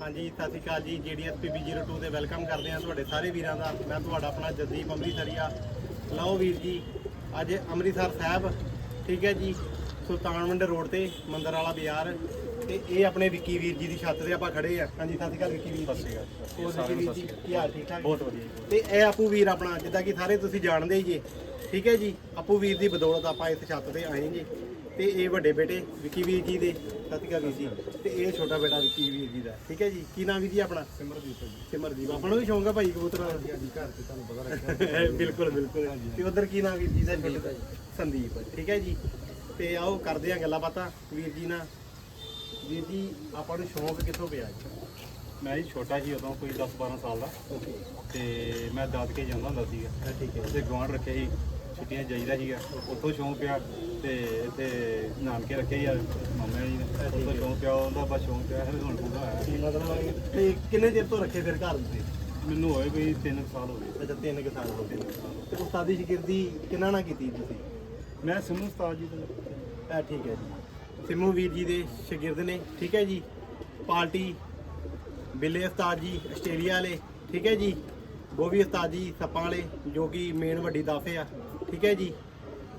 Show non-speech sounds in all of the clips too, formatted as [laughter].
ਹਾਂਜੀ ਸਤਿ ਸ਼੍ਰੀ ਅਕਾਲ ਜੀ। ਜੀਡੀਐਸਪੀ 02 ਤੇ ਵੈਲਕਮ ਕਰਦੇ ਹਾਂ ਤੁਹਾਡੇ ਸਾਰੇ ਵੀਰਾਂ ਦਾ। ਮੈਂ ਤੁਹਾਡਾ ਆਪਣਾ ਜਦੀਪ ਅੰਮ੍ਰਿਤਸਰੀਆ। ਲਓ ਵੀਰ ਜੀ ਅੱਜ ਅੰਮ੍ਰਿਤਸਰ ਸਾਹਿਬ ਠੀਕ ਹੈ ਜੀ ਸੁਲਤਾਨਵੰਡ ਰੋਡ ਤੇ ਮੰਦਰ ਵਾਲਾ ਬਾਜ਼ਾਰ। ਤੇ ਇਹ ਆਪਣੇ ਵਿੱਕੀ ਵੀਰ ਜੀ ਦੀ ਛੱਤ ਤੇ ਆਪਾਂ ਖੜੇ ਆ। ਹਾਂਜੀ ਸਤਿ ਸ਼੍ਰੀ ਅਕਾਲ ਵਿੱਕੀ ਵੀਰ ਜੀ। ਹੋਰ ਵਿੱਕੀ ਵੀਰ ਜੀ ਕੀ ਹਾਲ ਠੀਕ ਠਾਕ? ਬਹੁਤ ਵਧੀਆ ਤੇ ਇਹ ਆਪੂ ਵੀਰ ਆਪਣਾ ਜਿੱਦਾਂ ਕਿ ਸਾਰੇ ਤੁਸੀਂ ਜਾਣਦੇ ਹੀ ਜੀ। ਠੀਕ ਹੈ ਜੀ ਆਪੂ ਵੀਰ ਦੀ ਬਦੌਲਤ ਆਪਾਂ ਇਸ ਛੱਤ ਤੇ ਆਏ ਜੀ ਤੇ ਇਹ ਵੱਡੇ ਬੇਟੇ ਵਿੱਕੀ ਵੀਰ ਜੀ ਦੇ ਸਤਿਕਾ ਵੀਰ ਜੀ। ਤੇ ਇਹ ਛੋਟਾ ਬੇਟਾ ਵਿੱਕੀ ਵੀਰ ਜੀ ਦਾ। ਠੀਕ ਹੈ ਜੀ? ਕੀ ਨਾਮ ਵੀਰ ਜੀ ਆਪਣਾ? ਸਿਮਰਦੀਪ ਜੀ। ਸਿਮਰਜੀਤ। ਆਪਾਂ ਨੂੰ ਵੀ ਸ਼ੌਂਕ ਆ ਭਾਈ ਕਬੂਤਰਾਂ ਦਾ। ਹਾਂਜੀ ਘਰ ਤੇ ਤੁਹਾਨੂੰ ਪਤਾ ਰੱਖਿਆ [laughs] ਬਿਲਕੁਲ ਬਿਲਕੁਲ। ਤੇ ਉਧਰ ਕੀ ਨਾਮ ਵੀਰ ਜੀ ਦਾ? ਸੰਦੀਪ ਠੀਕ ਹੈ ਜੀ? ਤੇ ਆਓ ਕਰਦੇ ਆ ਗੱਲਾਂ ਬਾਤਾਂ। ਵੀਰ ਜੀ ਨਾਲ। ਵੀਰ ਜੀ ਆਪਾਂ ਨੂੰ ਸ਼ੌਂਕ ਕਿੱਥੋਂ ਪਿਆ ਜੀ? ਮੈਂ ਜੀ ਛੋਟਾ ਸੀ ਉਦੋਂ ਕੋਈ 10 12 ਸਾਲ ਦਾ। ਤੇ ਮੈਂ ਦਾਦਕੇ ਜਾਂਦਾ ਹੁੰਦਾ ਸੀਗਾ। ਠੀਕ ਹੈ। ਤੇ ਗਵਾਂਢ ਰੱਖਿਆ ਸੀ ਛੁੱਟੀਆਂ ਜਾਈਦਾ ਸੀਗਾ। ਉੱਥੋਂ ਸ਼ੌਂਕ ਪਿਆ। ਤੇ ਇੱਥੇ ਨਾਨਕੇ ਰੱਖੇ ਯਾਰ ਮਾਮਾ ਜੀ ਨੇ। ਉੱਥੋਂ ਸ਼ੌਂਕ ਪਿਆ ਉਹਦਾ ਬਸ ਸ਼ੌਂਕ ਪਿਆ ਫਿਰ ਹੁਣ ਪੂਰਾ ਆਇਆ ਮਤਲਬ ਤੇ ਕਿੰਨੇ ਚਿਰ ਤੋਂ ਰੱਖੇ ਫਿਰ ਘਰ ਦੇ ਮੈਨੂੰ ਹੋਏ ਕੋਈ 3 ਸਾਲ ਹੋ ਗਏ। ਅੱਛਾ ਤਿੰਨ ਕੁ ਸਾਲ ਹੋ ਗਏ। ਤੇ ਉਸਤਾਦੀ ਸ਼ਗਿਰਦੀ ਕਿੰਨਾ ਨਾਲ ਕੀਤੀ ਤੁਸੀਂ? ਮੈਂ ਸਿਮੂ ਉਸਤਾਦ ਜੀ ਤੋਂ। ਇਹ ਠੀਕ ਹੈ ਜੀ। ਸਿਮੂ ਵੀਰ ਜੀ ਦੇ ਸ਼ਾਗਿਰਦ ਨੇ ਠੀਕ ਹੈ ਜੀ? ਪਾਰਟੀ ਬਿੱਲੇ ਉਸਤਾਦ ਜੀ ਆਸਟ੍ਰੇਲੀਆ ਵਾਲੇ ਠੀਕ ਹੈ ਜੀ? ਬੋਵੀ ਉਸਤਾਦ ਜੀ ਸੱਪਾਂ ਵਾਲੇ ਜੋ ਕਿ ਮੇਨ ਵੱਡੀ ਦਾਫੇ ਆ ਠੀਕ ਹੈ ਜੀ?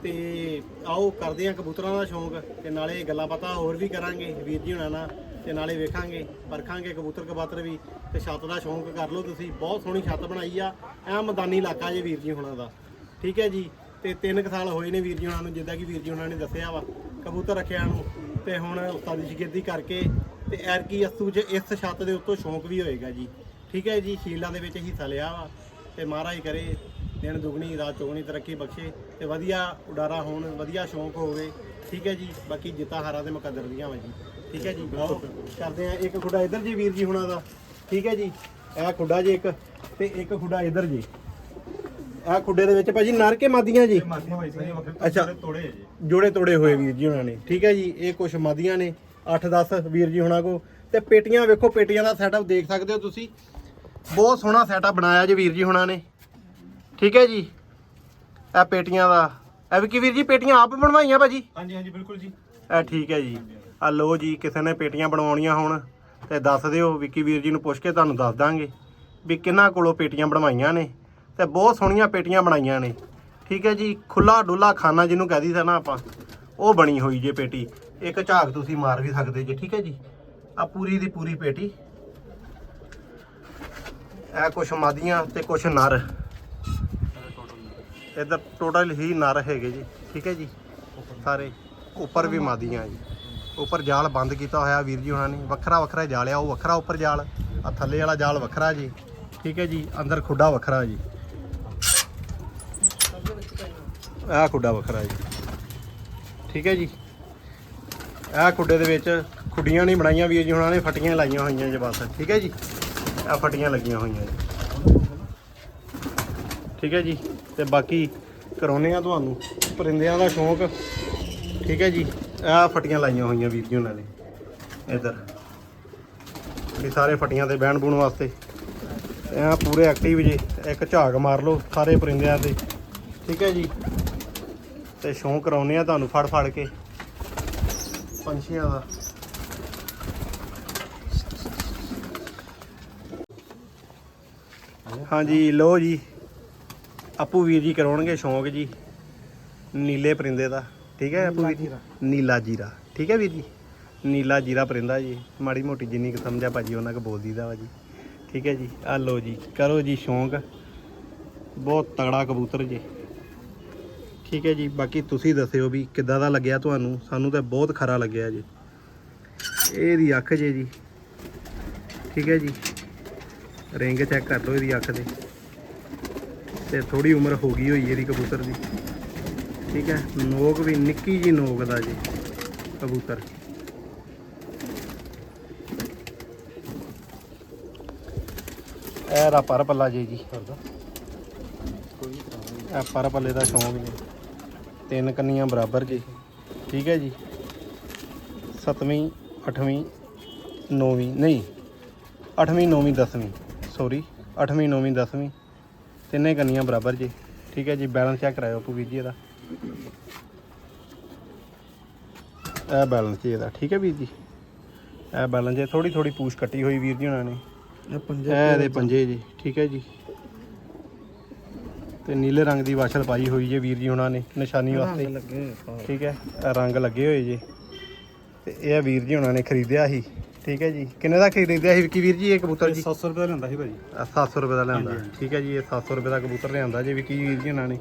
ਤੇ ਆਓ ਕਰਦੇ ਆ ਕਬੂਤਰਾਂ ਦਾ ਸ਼ੌਂਕ ਤੇ ਨਾਲੇ ਗੱਲਾਂ ਬਾਤਾਂ ਹੋਰ ਵੀ ਕਰਾਂਗੇ, ਵੀਰ ਜੀ ਹੁਣਾਂ ਨਾਲ, ਤੇ ਨਾਲੇ ਵੇਖਾਂਗੇ, ਪਰਖਾਂਗੇ ਕਬੂਤਰ ਕਬਾਤਰ ਵੀ, ਤੇ ਛੱਤ ਦਾ ਸ਼ੌਂਕ ਕਰ ਲਓ ਤੁਸੀਂ, ਬਹੁਤ ਸੋਹਣੀ ਛੱਤ ਬਣਾਈ ਆ, ਐ ਮੈਦਾਨੀ ਇਲਾਕਾ ਜੇ ਵੀਰ ਜੀ ਹੁਣਾਂ ਦਾ। ਠੀਕ ਹੈ ਜੀ, ਤੇ ਤਿੰਨ ਕੁ ਸਾਲ ਹੋਏ ਨੇ ਵੀਰ ਜੀ ਹੁਣਾਂ ਨੂੰ, ਜਿੱਦਾਂ ਕਿ ਵੀਰ ਜੀ ਹੁਣਾਂ ਨੇ ਦੱਸਿਆ ਵਾ, ਕਬੂਤਰ ਰੱਖਿਆ ਨੂੰ, ਤੇ ਹੁਣ ਉਸਤਾਦੀ ਸ਼ਗਿਰਦੀ ਕਰਕੇ, ਤੇ ਐਰਕੀ ਅਸੂ 'ਚ ਇਸ ਛੱਤ ਦੇ ਉੱਤੋਂ ਸ਼ੌਂਕ ਵੀ ਹੋਏਗਾ ਜੀ। ਠੀਕ ਹੈ ਜੀ, ਸ਼ੀਲਾਂ ਦੇ ਵਿੱਚ ਹਿੱਸਾ ਲਿਆ ਵਾ, ਤੇ ਮਹਾਰਾਜ ਕਰੇ ਦਿਨ ਦੁਗਣੀ ਰਾਤ ਚੌਗਣੀ ਤਰੱਕੀ ਬਖਸ਼ੇ ਤੇ ਵਧੀਆ ਉਡਾਰਾ ਹੋਣ ਵਧੀਆ ਸ਼ੌਂਕ ਹੋਵੇ ਠੀਕ ਹੈ ਜੀ? ਬਾਕੀ ਜਿੱਤਾਂ ਹਾਰਾਂ ਦੇ ਮੁਕੱਦਰ ਦੀਆਂ ਵਾ ਜੀ। ਠੀਕ ਹੈ ਜੀ? ਆਓ ਕਰਦੇ ਆ ਇੱਕ ਖੁੱਡਾ ਇੱਧਰ ਜੀ ਵੀਰ ਜੀ ਹੁਣਾਂ ਦਾ। ਠੀਕ ਹੈ ਜੀ? ਇਹ ਖੁੱਡਾ ਜੀ ਇੱਕ ਤੇ ਇੱਕ ਖੁੱਡਾ ਇੱਧਰ ਜੀ। ਇਹ ਖੁੱਡੇ ਦੇ ਵਿੱਚ ਭਾਜੀ ਨਰ ਕੇ ਮਾਦੀਆਂ ਜੀ। ਮਾਤੀਆਂ ਭਾਈ ਸਾਰੀਆਂ ਵੱਖਰੇ ਅੱਛਾ। ਤੋੜੇ ਜੀ। ਜੋੜੇ ਤੋੜੇ ਹੋਏ ਵੀਰ ਜੀ ਉਹਨਾਂ ਨੇ। ਠੀਕ ਹੈ ਜੀ? ਇਹ ਕੁਛ ਮਾਦੀਆਂ ਨੇ। 8-10 ਵੀਰ ਜੀ ਹੁਣਾਂ ਕੋ ਤੇ ਪੇਟੀਆਂ ਵੇਖੋ ਪੇਟੀਆਂ ਦਾ ਸੈਟਅਪ ਦੇਖ ਸਕਦੇ ਹੋ ਤੁਸੀਂ। ਬਹੁਤ ਸੋਹਣਾ ਸੈਟਅਪ ਬਣਾਇਆ ਜੀ ਵੀਰ ਜੀ ਹੁਣਾਂ ਨੇ। ਠੀਕ ਹੈ ਜੀ। ਇਹ ਪੇਟੀਆਂ ਦਾ। ਇਹ ਵੀ ਕੀ ਵੀਰ ਜੀ ਪੇਟੀਆਂ ਆਪ ਬਣਵਾਈਆਂ ਭਾਜੀ? ਹਾਂਜੀ ਹਾਂਜੀ ਬਿਲਕੁਲ ਜੀ। ਇਹ ਠੀਕ ਹੈ ਜੀ। ਆ ਲੋ ਜੀ ਕਿਸੇ ਨੇ ਪੇਟੀਆਂ ਬਣਵਾਉਣੀਆਂ ਹੋਣ ਤੇ ਦੱਸ ਦਿਓ ਵਿੱਕੀ ਵੀਰ ਜੀ ਨੂੰ ਪੁੱਛ ਕੇ ਤੁਹਾਨੂੰ ਦੱਸ ਦਾਂਗੇ ਵੀ ਕਿੰਨਾ ਕੋਲੋਂ ਪੇਟੀਆਂ ਬਣਵਾਈਆਂ ਨੇ ਤੇ ਬਹੁਤ ਸੋਹਣੀਆਂ ਪੇਟੀਆਂ ਬਣਾਈਆਂ ਨੇ। ਠੀਕ ਹੈ ਜੀ ਖੁੱਲਾ ਡੁੱਲਾ ਖਾਨਾ ਜਿਹਨੂੰ ਕਹਦੀ ਸੀ ਨਾ ਆਪਾਂ ਉਹ ਬਣੀ ਹੋਈ ਜੇ ਪੇਟੀ। ਇੱਕ ਝਾਕ ਤੁਸੀਂ ਮਾਰ ਵੀ ਸਕਦੇ ਜੇ ਠੀਕ ਹੈ ਜੀ। ਆ ਪੂਰੀ ਦੀ ਪੂਰੀ ਪੇਟੀ। ਇਹ ਕੁਛ ਮਾਦੀਆਂ ਤੇ ਕੁਛ ਨਰ। ਇਧਰ ਟੋਟਲ ਹੀ ਨਰ ਹੈਗੇ ਜੀ, ਠੀਕ ਹੈ ਜੀ? ਸਾਰੇ, ਉੱਪਰ ਵੀ ਮਾਦੀਆਂ ਜੀ। ਉੱਪਰ ਜਾਲ ਬੰਦ ਕੀਤਾ ਹੋਇਆ ਵੀਰ ਜੀ ਉਹਨਾਂ ਨੇ, ਵੱਖਰਾ ਵੱਖਰਾ ਜਾਲ ਆ, ਉਹ ਵੱਖਰਾ ਉੱਪਰ ਜਾਲ ਆ ਥੱਲੇ ਵਾਲਾ ਜਾਲ ਵੱਖਰਾ ਜੀ, ਠੀਕ ਹੈ ਜੀ? ਅੰਦਰ ਖੁੱਡਾ ਵੱਖਰਾ ਜੀ। ਆਹ ਖੁੱਡਾ ਵੱਖਰਾ ਜੀ। ਠੀਕ ਹੈ ਜੀ? ਆਹ ਖੁੱਡੇ ਦੇ ਵਿੱਚ ਖੁੱਡੀਆਂ ਨਹੀਂ ਬਣਾਈਆਂ ਵੀਰ ਜੀ ਉਹਨਾਂ ਨੇ, ਫਟੀਆਂ ਲਾਈਆਂ ਹੋਈਆਂ ਜੀ ਬਸ, ਠੀਕ ਹੈ ਜੀ? ਆ ਫਟੀਆਂ ਲੱਗੀਆਂ ਹੋਈਆਂ ਜੀ। ਠੀਕ ਹੈ ਜੀ? ਤੇ ਬਾਕੀ ਕਰਾਉਨੇ ਆ ਤੁਹਾਨੂੰ। ਪਰਿੰਦਿਆਂ ਦਾ ਸ਼ੌਂਕ। ਠੀਕ ਹੈ ਜੀ। ਆਹ ਫਟੀਆਂ ਲਾਈਆਂ ਹੋਈਆਂ ਵੀਰ ਜੀ ਉਹਨਾਂ ਨੇ। ਇੱਧਰ। ਵੀ ਸਾਰੇ ਫਟੀਆਂ ਤੇ ਬਹਿਣ ਬੂਣ ਵਾਸਤੇ। ਇਹ ਪੂਰੇ ਐਕਟਿਵ ਜੇ। ਇੱਕ ਝਾਗ ਮਾਰ ਲਓ ਸਾਰੇ ਪਰਿੰਦਿਆਂ ਤੇ। ਠੀਕ ਹੈ ਜੀ। ਤੇ ਸ਼ੌਂਕ ਕਰਾਉਨੇ ਆ ਤੁਹਾਨੂੰ ਫੜ ਫੜ ਕੇ। ਪੰਛੀਆਂ ਦਾ। ਹਾਂਜੀ ਲੋ ਜੀ। ਆਪੂ ਵੀਰ ਜੀ ਕਰਾਉਣਗੇ ਸ਼ੌਂਕ ਜੀ। ਨੀਲੇ ਪਰਿੰਦੇ ਦਾ ਠੀਕ ਹੈ ਆਪੂ ਵੀਰ ਜੀ? ਨੀਲਾ ਜੀਰਾ। ਠੀਕ ਹੈ ਵੀਰ ਜੀ? ਨੀਲਾ ਜੀਰਾ ਪਰਿੰਦਾ ਜੀ ਮਾੜੀ ਮੋਟੀ ਜਿੰਨੀ ਕੁ ਸਮਝਾ ਭਾਜੀ ਉਹਨਾਂ ਕੁ ਬੋਲ ਦੀਦਾ ਵਾ ਜੀ। ਠੀਕ ਹੈ ਜੀ ਆ ਲੋ ਜੀ ਕਰੋ ਜੀ ਸ਼ੌਂਕ। ਬਹੁਤ ਤਗੜਾ ਕਬੂਤਰ ਜੀ। ਠੀਕ ਹੈ ਜੀ ਬਾਕੀ ਤੁਸੀਂ ਦੱਸਿਓ ਵੀ ਕਿੱਦਾਂ ਦਾ ਲੱਗਿਆ ਤੁਹਾਨੂੰ? ਸਾਨੂੰ ਤਾਂ ਬਹੁਤ ਖਰਾ ਲੱਗਿਆ ਜੀ। ਇਹਦੀ ਅੱਖ ਜੇ ਜੀ। ਠੀਕ ਹੈ ਜੀ। ਰਿੰਗ ਚੈੱਕ ਕਰ ਲਓ ਇਹਦੀ ਅੱਖ ਦੇ। ਤੇ ਥੋੜੀ ਉਮਰ ਹੋ ਗਈ ਹੋਈ ਇਹਦੀ ਕਬੂਤਰ ਦੀ। ਠੀਕ ਹੈ, ਨੋਕ ਵੀ ਨਿੱਕੀ ਜੀ ਨੋਕ ਦਾ ਜੀ, ਕਬੂਤਰ। ਇਹ ਰਾ ਪਰ ਪੱਲਾ ਜੀ ਜੀ। ਇਹ ਪਰ ਪੱਲੇ ਦਾ ਸ਼ੌਂਕ ਜੀ। ਤਿੰਨ ਕੰਨੀਆਂ ਬਰਾਬਰ ਜੀ। ਠੀਕ ਹੈ ਜੀ। ਸੱਤਵੀਂ, ਅੱਠਵੀਂ, ਨੌਵੀਂ, ਨਹੀਂ, ਅੱਠਵੀਂ, ਨੌਵੀਂ, ਦਸਵੀਂ ਸੌਰੀ ਅੱਠਵੀਂ, ਨੌਵੀਂ, ਦਸਵੀਂ। ਤਿੰਨੇ ਕੰਨੀਆਂ ਬਰਾਬਰ ਜੀ। ਠੀਕ ਹੈ ਜੀ ਬੈਲੈਂਸ ਚੈੱਕ ਕਰਾਇਓ ਆਪੂ ਵੀਰ ਜੀ ਇਹਦਾ। ਇਹ ਬੈਲੈਂਸ ਜੀ ਇਹਦਾ ਠੀਕ ਹੈ ਵੀਰ ਜੀ? ਇਹ ਬੈਲਨ ਜੇ ਥੋੜੀ ਥੋੜੀ ਪੂਛ ਕੱਟੀ ਹੋਈ ਵੀਰ ਜੀ ਉਹਨਾਂ ਨੇ। ਇਹ ਪੰਜੇ ਇਹ ਇਹਦੇ ਪੰਜੇ ਜੀ ਠੀਕ ਹੈ ਜੀ। ਤੇ ਨੀਲੇ ਰੰਗ ਦੀ ਵਾਸ਼ਲ ਪਾਈ ਹੋਈ ਜੇ ਵੀਰ ਜੀ ਉਹਨਾਂ ਨੇ ਨਿਸ਼ਾਨੀ ਵਾਸਤੇ। ਠੀਕ ਹੈ ਰੰਗ ਲੱਗੇ ਹੋਏ ਜੀ। ਤੇ ਇਹ ਵੀਰ ਜੀ ਉਹਨਾਂ ਨੇ ਖਰੀਦਿਆ ਸੀ। ਠੀਕ ਹੈ ਜੀ। ਕਿੰਨੇ ਦਾ ਖਰੀਦਿਆ ਸੀ ਵਿੱਕੀ ਵੀਰ ਜੀ ਇਹ ਕਬੂਤਰ ਜੀ? 700 ਰੁਪਏ ਦਾ ਲੈਂਦਾ ਸੀ ਭਾਜੀ। ਆਹ 700 ਰੁਪਏ ਦਾ ਹਾਂਜੀ। ਠੀਕ ਹੈ ਜੀ ਇਹ 700 ਰੁਪਏ ਦਾ ਕਬੂਤਰ ਲਿਆਂਦਾ ਜੇ ਵਿੱਕੀ ਵੀਰ ਜੀ ਉਹਨਾਂ ਨੇ।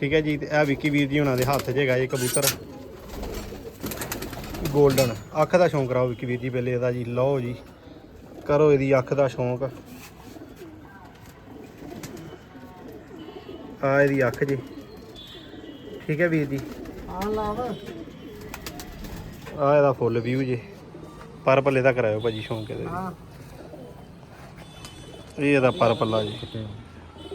ਠੀਕ ਹੈ ਜੀ ਤੇ ਇਹ ਵਿੱਕੀ ਵੀਰ ਜੀ ਉਹਨਾਂ ਦੇ ਹੱਥ 'ਚ ਹੈਗਾ ਇਹ ਕਬੂਤਰ। 골ਡਨ ਅੱਖ ਦਾ ਸ਼ੌਂਕ ਰਾਓ ਵਿੱਕੀ ਵੀਰ ਜੀ ਪਹਿਲੇ ਇਹਦਾ ਜੀ ਲਓ ਜੀ। ਕਰੋ ਇਹਦੀ ਅੱਖ ਦਾ ਸ਼ੌਂਕ। ਆ ਇਹਦੀ ਅੱਖ ਜੀ। ਠੀਕ ਹੈ ਵੀਰ ਜੀ। ਆ ਲਾਵ। ਆ ਇਹਦਾ ਫੁੱਲ ਵਿਊ ਜੀ। ਪਰ ਪੱਲੇ ਦਾ ਕਰਾਇਓ ਭਾਜੀ ਸ਼ੌਂਕ ਇਹਦੇ ਹਾਂ। ਇਹ ਇਹਦਾ ਪਰ ਪੱਲਾ ਜੀ।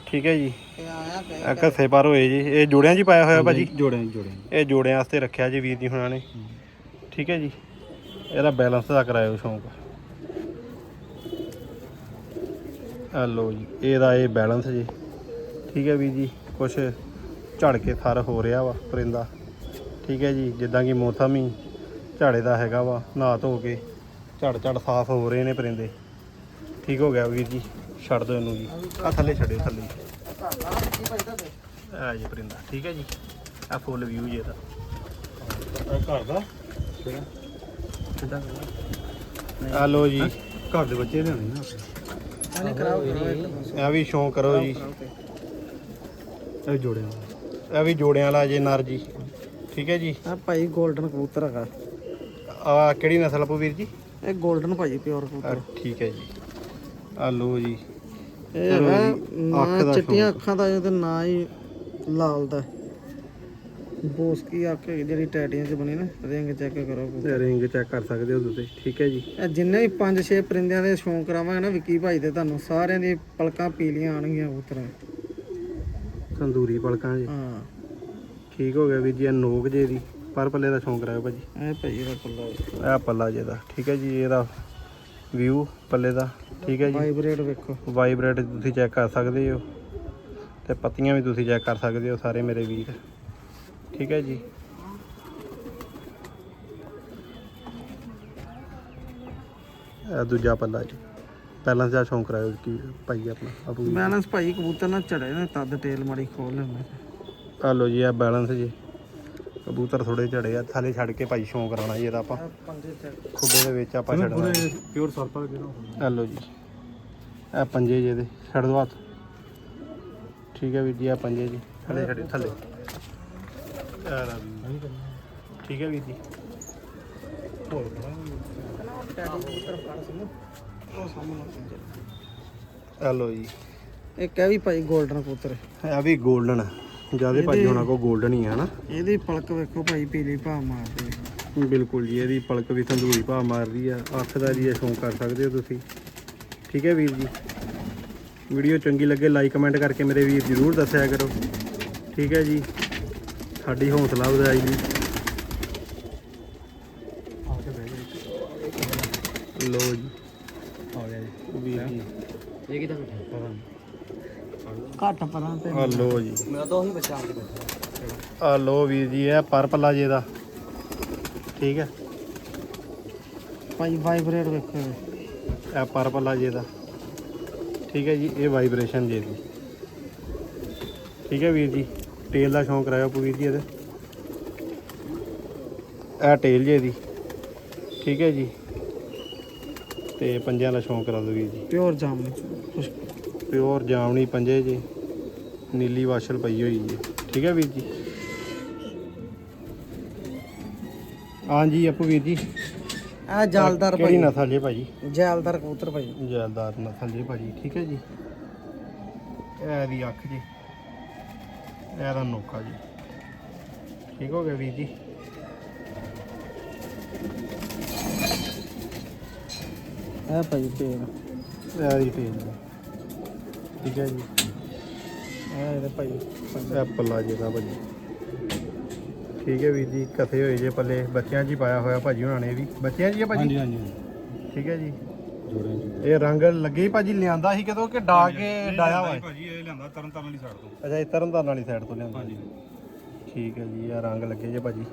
ਠੀਕ ਹੈ ਜੀ। ਇਹ ਆਇਆ ਇਹ ਘੱਸੇ ਪਰ ਹੋਏ ਜੀ? ਇਹ ਜੋੜਿਆਂ 'ਚ ਹੀ ਪਾਇਆ ਹੋਇਆ ਭਾਜੀ? ਜੋੜੇ ਜੋੜੇ ਇਹ ਜੋੜਿਆਂ ਵਾਸਤੇ ਰੱਖਿਆ ਜੀ ਵੀਰ ਜੀ ਹੁਣਾਂ ਨੇ। ਠੀਕ ਹੈ ਜੀ। ਇਹਦਾ ਬੈਲੈਂਸ ਦਾ ਕਰਾਇਓ ਸ਼ੌਂਕ। ਆ ਲਓ ਜੀ ਇਹਦਾ ਇਹ ਬੈਲੈਂਸ ਜੀ। ਠੀਕ ਹੈ ਵੀਰ ਜੀ ਕੁਛ ਝੜ ਕੇ ਥਰ ਹੋ ਰਿਹਾ ਵਾ ਪਰਿੰਦਾ। ਠੀਕ ਹੈ ਜੀ ਜਿੱਦਾਂ ਕਿ ਮੌਸਮ ਹੀ ਝਾੜੇ ਦਾ ਹੈਗਾ ਵਾ ਨਹਾ ਧੋ ਕੇ। ਝੜ ਝੜ ਸਾਫ਼ ਹੋ ਰਹੇ ਨੇ ਪਰਿੰਦੇ। ਠੀਕ ਹੋ ਗਿਆ ਵੀਰ ਜੀ ਛੱਡ ਦਿਓ ਇਹਨੂੰ ਜੀ। ਆ ਥੱਲੇ ਛੱਡਿਓ ਥੱਲੇ ਆ ਜੀ ਪਰਿੰਦਾ ਠੀਕ ਹੈ ਜੀ। ਆ ਫੁੱਲ ਵਿਊ ਜੀ ਇਹਦਾ। ਘਰ ਦਾ? ਆ ਲਓ ਜੀ। ਘਰ ਦੇ ਬੱਚੇ ਲਿਆਉਣੇ ਨਾ ਇਹਨੇ ਕਰਾਓ ਕਰਾਓ ਇੱਕ। ਇਹ ਵੀ ਸ਼ੌਂਕ ਕਰੋ ਜੀ। ਇਹ ਜੋੜਿਆਂ ਇਹ ਵੀ ਜੋੜਿਆਂ ਵਾਲਾ ਜੇ ਨਰ ਜੀ। ਠੀਕ ਹੈ ਜੀ। ਆ ਭਾਈ 골ਡਨ ਕਬੂਤਰ ਹੈਗਾ। ਆ ਕਿਹੜੀ ਨਸਲ ਆਪੋ ਵੀਰ ਜੀ? ਇਹ 골ਡਨ ਭਾਈ ਪਿਓਰ ਆ ਕਬੂਤਰ ਠੀਕ ਹੈ ਜੀ। ਆ ਲਓ ਜੀ। ਇਹ ਚਲੋ ਹੈਗਾ ਜੀ, ਨਾ ਦਾ ਚਿੱਟੀਆਂ। ਅੱਖਾਂ ਦਾ ਇਹਦੇ ਨਾ ਹੀ ਲਾਲ ਦਾ। ਬੋਸਕੀ ਅੱਖ ਹੈਗੀ ਜਿਹੜੀ ਟੈਟੀਆਂ 'ਚ ਬਣੀ ਨਾ ਰਿੰਗ ਚੈੱਕ ਕਰੋ ਕਬੂਤਰ। ਰਿੰਗ ਚੈੱਕ ਕਰ ਸਕਦੇ ਹੋ ਤੁਸੀਂ ਠੀਕ ਹੈ ਜੀ। ਇਹ ਜਿੰਨੇ ਵੀ 5-6 ਪਰਿੰਦਿਆਂ ਦੇ ਸ਼ੌਂਕ ਕਰਾਵਾਂਗੇ ਨਾ ਵਿੱਕੀ ਭਾਈ ਤੇ ਤੁਹਾਨੂੰ ਸਾਰਿਆਂ ਦੀ ਪਲਕਾਂ ਪੀਲੀਆਂ ਆਣਗੀਆਂ ਕਬੂਤਰਾਂ ਤੰਦੂਰੀ ਪਲਕਾਂ ਜੀ। ਹਾਂ। ਠੀਕ ਹੋ ਗਿਆ ਵੀਰ ਜੀ ਇਹ ਨੋਕ ਜੇ ਦੀ। ਪਰ ਪੱਲੇ ਦਾ ਸ਼ੌਂਕ ਰਾਇਓ ਭਾਜੀ। ਇਹ ਭਾਈ ਦਾ ਪੱਲਾ ਇਹ ਪੱਲਾ ਜੇ ਦਾ ਠੀਕ ਹੈ ਜੀ ਇਹਦਾ ਵਿਊ ਪੱਲੇ ਦਾ ਠੀਕ ਹੈ ਜੀ। ਵਾਈਬ੍ਰੇਟ ਵੇਖੋ। ਵਾਈਬ੍ਰੇਟ ਤੁਸੀਂ ਚੈੱਕ ਕਰ ਸਕਦੇ ਹੋ ਤੇ ਪੱਤੀਆਂ ਵੀ ਤੁਸੀਂ ਚੈੱਕ ਕਰ ਸਕਦੇ ਹੋ ਸਾਰੇ ਮੇਰੇ ਵੀਰ ਠੀਕ ਹੈ ਜੀ। ਇਹ ਦੂਜਾ ਪੱਲਾ ਜੀ। ਪਹਿਲਾਂ ਦਾ ਸ਼ੌਂਕ ਕਰਾਇਓ ਕੀ ਭਾਈ ਆਪਣਾ ਆਪੂ ਬੈਲੈਂਸ ਭਾਈ ਕਬੂਤਰ ਨਾਲ ਚੜੇ ਨੇ ਤਦ ਟੇਲ ਮਾੜੀ ਖੋਲ ਲੈਂਦੇ ਆ ਲਓ ਜੀ ਇਹ ਬੈਲੈਂਸ ਜੀ। ਕਬੂਤਰ ਥੋੜੇ ਝੜੇ ਆ ਥੱਲੇ ਛੱਡ ਕੇ ਭਾਈ ਸ਼ੌਂਕ ਕਰਾਉਣਾ ਜੀ ਇਹਦਾ ਆਪਾਂ। ਪੰਜੇ ਚੈੱਕ ਖੁੱਡੇ ਦੇ ਵਿੱਚ ਆਪਾਂ ਛੱਡਣਾ। ਪਿਓਰ ਸਰਪਾ ਕਿਹੜਾ ਆ ਲਓ ਜੀ। ਇਹ ਪੰਜੇ ਜੇ ਦੇ ਛੱਡ ਦੋ ਹੱਥ। ਠੀਕ ਹੈ ਵੀਰ ਜੀ ਆ ਪੰਜੇ ਜੀ। ਥੱਲੇ ਛੱਡੇ ਥੱਲੇ। ਆ ਲਾ। ਠੀਕ ਹੈ ਵੀਰ ਜੀ। ਟੈਡੀ ਕਬੂਤਰ ਫੜ ਸੁਣ ਉਹ ਸਾਹਮਣੇ ਪੰਜੇ। ਆ ਲਓ ਜੀ। ਇੱਕ ਇਹ ਵੀ ਭਾਈ 골ਡਨ ਕਬੂਤਰ ਇਹ ਵੀ 골ਡਨ ਜ਼ਿਆਦਾ ਭਾਜੀ ਹੋਣਾ ਕੋ 골ਡਨ ਹੀ ਹੈ ਨਾ ਇਹਦੀ ਪਲਕ ਵੇਖੋ ਭਾਈ ਪੀਲੀ ਭਾਅ ਮਾਰਦੀ ਬਿਲਕੁਲ ਜੀ ਇਹਦੀ ਪਲਕ ਵੀ ਤੰਦੂਰੀ ਭਾਅ ਮਾਰਦੀ ਆ। ਅੱਖ ਦਾ ਜੀ ਸ਼ੌਂਕ ਕਰ ਸਕਦੇ ਹੋ ਤੁਸੀਂ। ਠੀਕ ਹੈ ਵੀਰ ਜੀ? ਵੀਡੀਓ ਚੰਗੀ ਲੱਗੇ ਲਾਈਕ ਕਮੈਂਟ ਕਰਕੇ ਮੇਰੇ ਵੀਰ ਜ਼ਰੂਰ ਦੱਸਿਆ ਕਰੋ। ਠੀਕ ਹੈ ਜੀ? ਸਾਡੀ ਹੌਸਲਾ ਵਧਾਈ ਜੀ। ਆ ਲੋ ਜੀ। ਆ ਗਿਆ ਜੀ। ਵੀਰ ਜੀ। ਇਹ ਕਿਦਾਂ ਪਤਾ ਨਹੀਂ ਘੱਟ ਪਰਾਂ ਤੇ ਆ ਲੋ ਜੀ। ਮੈਂ ਤਾਂ ਉਹੀ ਬਚਾ ਕੇ ਬੈਠਾ ਆ ਲੋ ਵੀਰ ਜੀ ਇਹ ਪਰ ਪੱਲਾ ਜੇ ਦਾ। ਠੀਕ ਹੈ। ਭਾਈ ਵਾਈਬ੍ਰੇਟ ਵੇਖੋ। ਇਹ ਪਰ ਪੱਲਾ ਜੇ ਦਾ। ਠੀਕ ਹੈ ਜੀ ਇਹ ਵਾਈਬ੍ਰੇਸ਼ਨ ਜੇ ਦੀ। ਠੀਕ ਹੈ ਵੀਰ ਜੀ ਤੇਲ ਦਾ ਸ਼ੌਂਕ ਰਾਇਓ ਵੀਰ ਜੀ ਇਹਦੇ। ਇਹ ਟੇਲ ਜੇ ਦੀ। ਠੀਕ ਹੈ ਜੀ। ਤੇ ਪੰਜਾਂ ਦਾ ਸ਼ੌਂਕ ਕਰਾ ਦਿਓ ਵੀਰ ਜੀ। ਪਿਓਰ ਜਾਮਨੀ। ਖੁਸ਼ਕ ਪਿਓਰ ਜਾਮਣੀ ਪੰਜੇ ਜੀ। ਨੀਲੀ ਵਾਸ਼ਲ ਪਈ ਹੋਈ ਜੀ। ਠੀਕ ਹੈ ਵੀਰ ਜੀ? ਹਾਂਜੀ ਆਪੂ ਵੀਰ ਜੀ। ਆ ਜਾਲਦਾਰ ਕਿਹੜੀ ਭਾਈ। ਨਸਲ ਜੇ ਭਾਜੀ ਜਾਲਦਾਰ ਕਬੂਤਰ ਭਾਈ। ਜੈਲਦਾਰ ਨਸਲ ਜੀ ਭਾਜੀ ਠੀਕ ਹੈ ਜੀ। ਇਹ ਦੀ ਅੱਖ ਜੀ। ਇਹ ਦਾ ਨੋਕਾ ਜੀ। ਠੀਕ ਹੋ ਗਿਆ ਵੀਰ ਜੀ। ਇਹ ਭਾਈ ਪੇੜ ਇਹ ਦੀ ਤੇਲ ਜੀ। ਠੀਕ ਹੈ ਜੀ। ਇਹ ਇਹਦੇ ਭਾਈ ਇਹ ਪੱਲਾ ਜੀ ਦਾ ਭਾਜੀ। ਠੀਕ ਹੈ ਵੀਰ ਜੀ ਕਥੇ ਹੋਏ ਜੇ ਪੱਲੇ। ਬੱਚਿਆਂ 'ਚ ਹੀ ਪਾਇਆ ਹੋਇਆ ਭਾਜੀ ਉਹਨਾਂ ਨੇ ਵੀ। ਬੱਚਿਆਂ 'ਚ ਹੀ ਆ ਭਾਜੀ? ਹਾਂਜੀ ਹਾਂਜੀ ਠੀਕ ਹੈ ਜੀ। ਜੋੜਿਆਂ ਇਹ ਰੰਗ ਲੱਗੇ ਹੀ ਭਾਜੀ ਲਿਆਂਦਾ ਸੀ ਕਦੋਂ ਕਿ ਡਾ ਕੇ ਡਾਇਆ ਹੋਇਆ? ਭਾਜੀ ਇਹ ਲਿਆਂਦਾ ਤਰਨ ਤਾਰਨ ਵਾਲੀ ਸਾਈਡ ਤੋਂ। ਅੱਛਾ ਇਹ ਤਰਨਤਾਰਨ ਵਾਲੀ ਸਾਈਡ ਤੋਂ ਲਿਆਂਦਾ। ਹਾਂਜੀ। ਠੀਕ ਹੈ ਜੀ ਇਹ ਰੰਗ ਲੱਗੇ ਜੇ ਭਾਜੀ।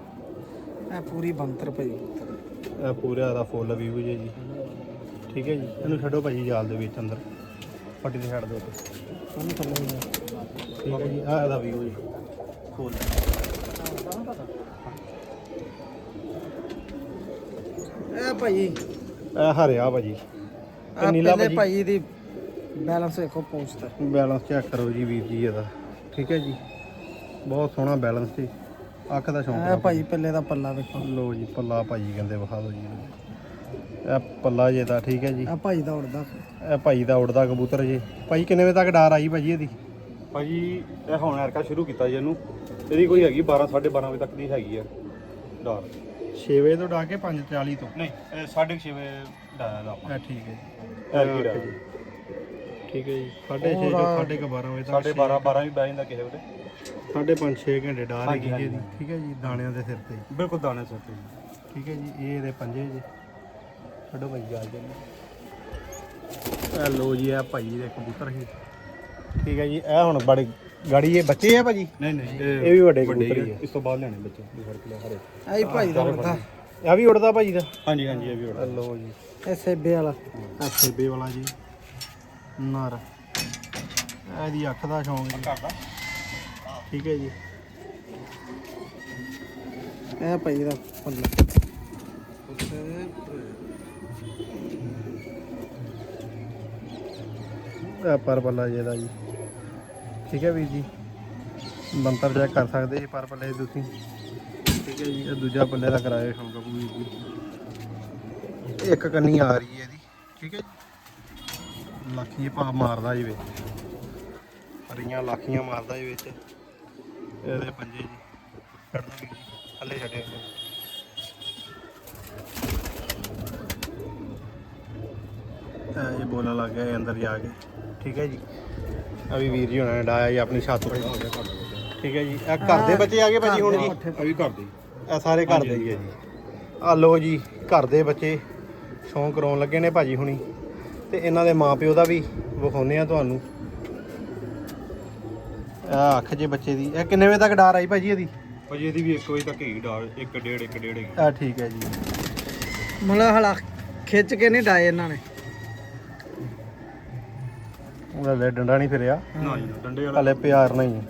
ਇਹ ਪੂਰੀ ਬੰਤਰ ਭਾਈ। ਇਹ ਪੂਰਾ ਦਾ ਫੁੱਲ ਵਿਊ ਜੀ ਜੀ। ਠੀਕ ਹੈ ਜੀ। ਇਹਨੂੰ ਛੱਡੋ ਭਾਜੀ ਜਾਲ ਦੇ ਵਿੱਚ ਅੰਦਰ। ਪੱਟੀ ਤੇ ਛੱਡ ਦਿਓ ਤੇ। ਉਹਨੂੰ ਥੱਲੇ ਹੀ ਠੀਕ ਹੈ ਜੀ ਆਹ ਇਹਦਾ ਵਿਊ ਜੀ ਫੁੱਲ ਇਹ ਭਾਈ। ਇਹ ਹਰਿਆ ਭਾਜੀ। ਆ ਨੀਲਾ ਭਾਜੀ। ਭਾਈ ਦੀ ਬੈਲੈਂਸ ਵੇਖੋ ਪਹੁੰਚਦਾ ਬੈਲੈਂਸ ਚੈੱਕ ਕਰੋ ਜੀ ਵੀਰ ਜੀ ਇਹਦਾ। ਠੀਕ ਹੈ ਜੀ। ਬਹੁਤ ਸੋਹਣਾ ਬੈਲੈਂਸ ਜੀ ਅੱਖ ਦਾ ਸ਼ੌਂਕ ਇਹ ਆ ਭਾਈ ਪੱਲੇ ਦਾ ਪੱਲਾ ਵੇਖੋ। ਲੋ ਜੀ ਪੱਲਾ ਭਾਜੀ ਕਹਿੰਦੇ ਵਿਖਾ ਦਿਓ ਜੀ। ਇਹ ਪੱਲਾ ਜੇ ਦਾ ਠੀਕ ਹੈ ਜੀ। ਆ ਭਾਈ ਦਾ ਉੜਦਾ। ਇਹ ਭਾਈ ਦਾ ਉੜਦਾ ਕਬੂਤਰ ਜੀ। ਭਾਈ ਕਿੰਨੇ ਵਜੇ ਤੱਕ ਡਾਰ ਆਈ ਭਾਜੀ ਇਹਦੀ? ਭਾਜੀ ਇਹ ਹੁਣ ਐਰਕਾ ਸ਼ੁਰੂ ਕੀਤਾ ਜੀ ਇਹਨੂੰ। ਇਹਦੀ ਕੋਈ ਹੈਗੀ 12 12:30 ਵਜੇ ਤੱਕ ਦੀ ਹੈਗੀ ਆ ਡਾਰ। 6 ਵਜੇ ਤੋਂ ਡਾ ਕੇ 5:40 ਤੋਂ? ਨਹੀਂ ਇਹ 6:30 ਵਜੇ ਡਾਇਆ ਦਾ ਆਪਾਂ। ਇਹ ਠੀਕ ਹੈ ਜੀ। ਐਰਕੀ ਜੀ। ਠੀਕ ਹੈ ਜੀ। 6:30 ਤੋਂ 12:30 ਵਜੇ ਤੱਕ 12:30 12 ਵੀ ਬਹਿ ਜਾਂਦਾ ਕਿਸੇ ਵੇਲੇ। 5.5 6 ਘੰਟੇ ਡਾਰ ਹੈਗੀ ਜੀ। ਇਹਦੀ। ਠੀਕ ਹੈ ਜੀ ਦਾਣਿਆਂ ਦੇ ਸਿਰ ਤੇ। ਬਿਲਕੁਲ ਦਾਣੇ ਸਿਰ ਤੇ ਠੀਕ ਹੈ ਜੀ ਇਹ ਇਹਦੇ ਪੰਜੇ ਜੀ। ਛੱਡੋ ਭਾਈ ਜਾਲ ਇਹ ਲੋ ਜੀ ਇਹ ਭਾਈ ਦੇ ਕਬੂਤਰ ਸੀ। ਠੀਕ ਹੈ ਜੀ ਇਹ ਹੁਣ ਬੜੇ ਗਾੜੀ ਇਹ ਬੱਚੇ ਆ ਭਾਜੀ? ਨਹੀਂ ਨਹੀਂ ਇਹ ਵੀ ਵੱਡੇ ਕਬੂਤਰ ਹੀ ਆ। ਇਸ ਤੋਂ ਬਾਅਦ ਲੈਣੇ ਬੱਚੇ ਇਹ ਫੜ ਕੇ ਲਿਆ ਹਰੇ ਇਹ ਭਾਈ ਦਾ ਉੜਦਾ ਇਹ ਵੀ ਉੜਦਾ ਭਾਜੀ ਦਾ? ਹਾਂਜੀ ਹਾਂਜੀ ਇਹ ਵੀ ਹੋੜਾ ਲੋ ਜੀ। ਇਹ ਸੇਬੇ ਵਾਲਾ। ਇਹ ਸੇਬੇ ਵਾਲਾ ਜੀ। ਨਰ। ਇਹਦੀ ਅੱਖ ਦਾ ਸ਼ੌਂਕ ਜੀ। ਕਰਦਾ ਠੀਕ ਹੈ ਜੀ। ਇਹ ਭਾਈ ਦਾ ਪੱਲਾ ਇਹ ਪਰ ਪੱਲਾ ਜੀ। ਠੀਕ ਹੈ ਵੀਰ ਜੀ। ਬੰਤਰ ਚੈੱਕ ਕਰ ਸਕਦੇ ਜੀ ਪਰ ਪੱਲੇ ਤੁਸੀਂ। ਠੀਕ ਹੈ ਜੀ, ਇਹ ਦੂਜਾ ਪੱਲੇ ਦਾ ਕਰਾਇਆ ਸ਼ੌਂਕ ਵੀਰ ਜੀ। ਇੱਕ ਕੰਨੀ ਆ ਰਹੀ ਹੈ ਇਹਦੀ। ਠੀਕ ਹੈ ਜੀ। ਲੱਖੀ ਭਾਵ ਮਾਰਦਾ ਜੀ ਵਿੱਚ। ਹਰੀਆਂ ਲੱਖੀਆਂ ਮਾਰਦਾ ਜੀ ਵਿੱਚ। ਇਹਦੇ ਪੰਜੇ ਜੀ। ਛੱਡ ਦੋ ਥੱਲੇ ਛੱਡਿਓ। ਇਹਨੂੰ। ਇਹ ਬੋਲਣ ਲੱਗ ਗਿਆ ਇਹ ਅੰਦਰ ਜਾ ਕੇ। ਠੀਕ ਹੈ ਜੀ? ਆ ਵੀ ਵੀਰ ਜੀ ਹੋਣਾ ਨੇ ਡਾਇਆ ਜੀ ਆਪਣੀ ਛੱਤ ਤੇ ਠੀਕ ਹੈ ਜੀ? ਇਹ ਘਰ ਦੇ ਬੱਚੇ ਆ ਗਏ ਭਾਜੀ ਹੁਣ ਜੀ? ਇਹ ਵੀ ਕਰਦੀ ਇਹ ਸਾਰੇ ਘਰ ਦੇ ਹੀ ਹੈ ਜੀ। ਆ ਲੋ ਜੀ ਘਰ ਦੇ ਬੱਚੇ ਸ਼ੌਂਕ ਕਰਾਉਣ ਲੱਗੇ ਨੇ ਭਾਜੀ ਹੁਣੀ। ਤੇ ਇਹਨਾਂ ਦੇ ਮਾਪਿਓ ਦਾ ਵੀ ਵਿਖਾਉਨੇ ਆ ਤੁਹਾਨੂੰ। ਆ ਅੱਖ ਜੇ ਬੱਚੇ ਦੀ। ਇਹ ਕਿੰਨੇ ਵਜੇ ਤੱਕ ਡਾਰ ਆਈ ਭਾਜੀ ਇਹਦੀ? ਭਾਜੀ ਇਹਦੀ ਵੀ 1 ਵਜੇ ਤੱਕ ਹੈਗੀ ਡਾਲ 1 ਡੇਢ 1 ਡੇਢ ਹੈਗੀ ਆ ਠੀਕ ਹੈ ਜੀ। ਮਤਲਬ ਹਲਾ ਖਿੱਚ ਕੇ ਨਹੀਂ ਡਾਏ ਇਹਨਾਂ ਨੇ। ਉਹਦਾ ਲੈ ਡੰਡਾ ਨਹੀਂ ਫਿਰਿਆ। ਨਾ ਜੀ ਨਾ, ਡੰਡੇ ਵਾਲਾ ਹਲੇ ਪਿਆਰ ਨਹੀਂ।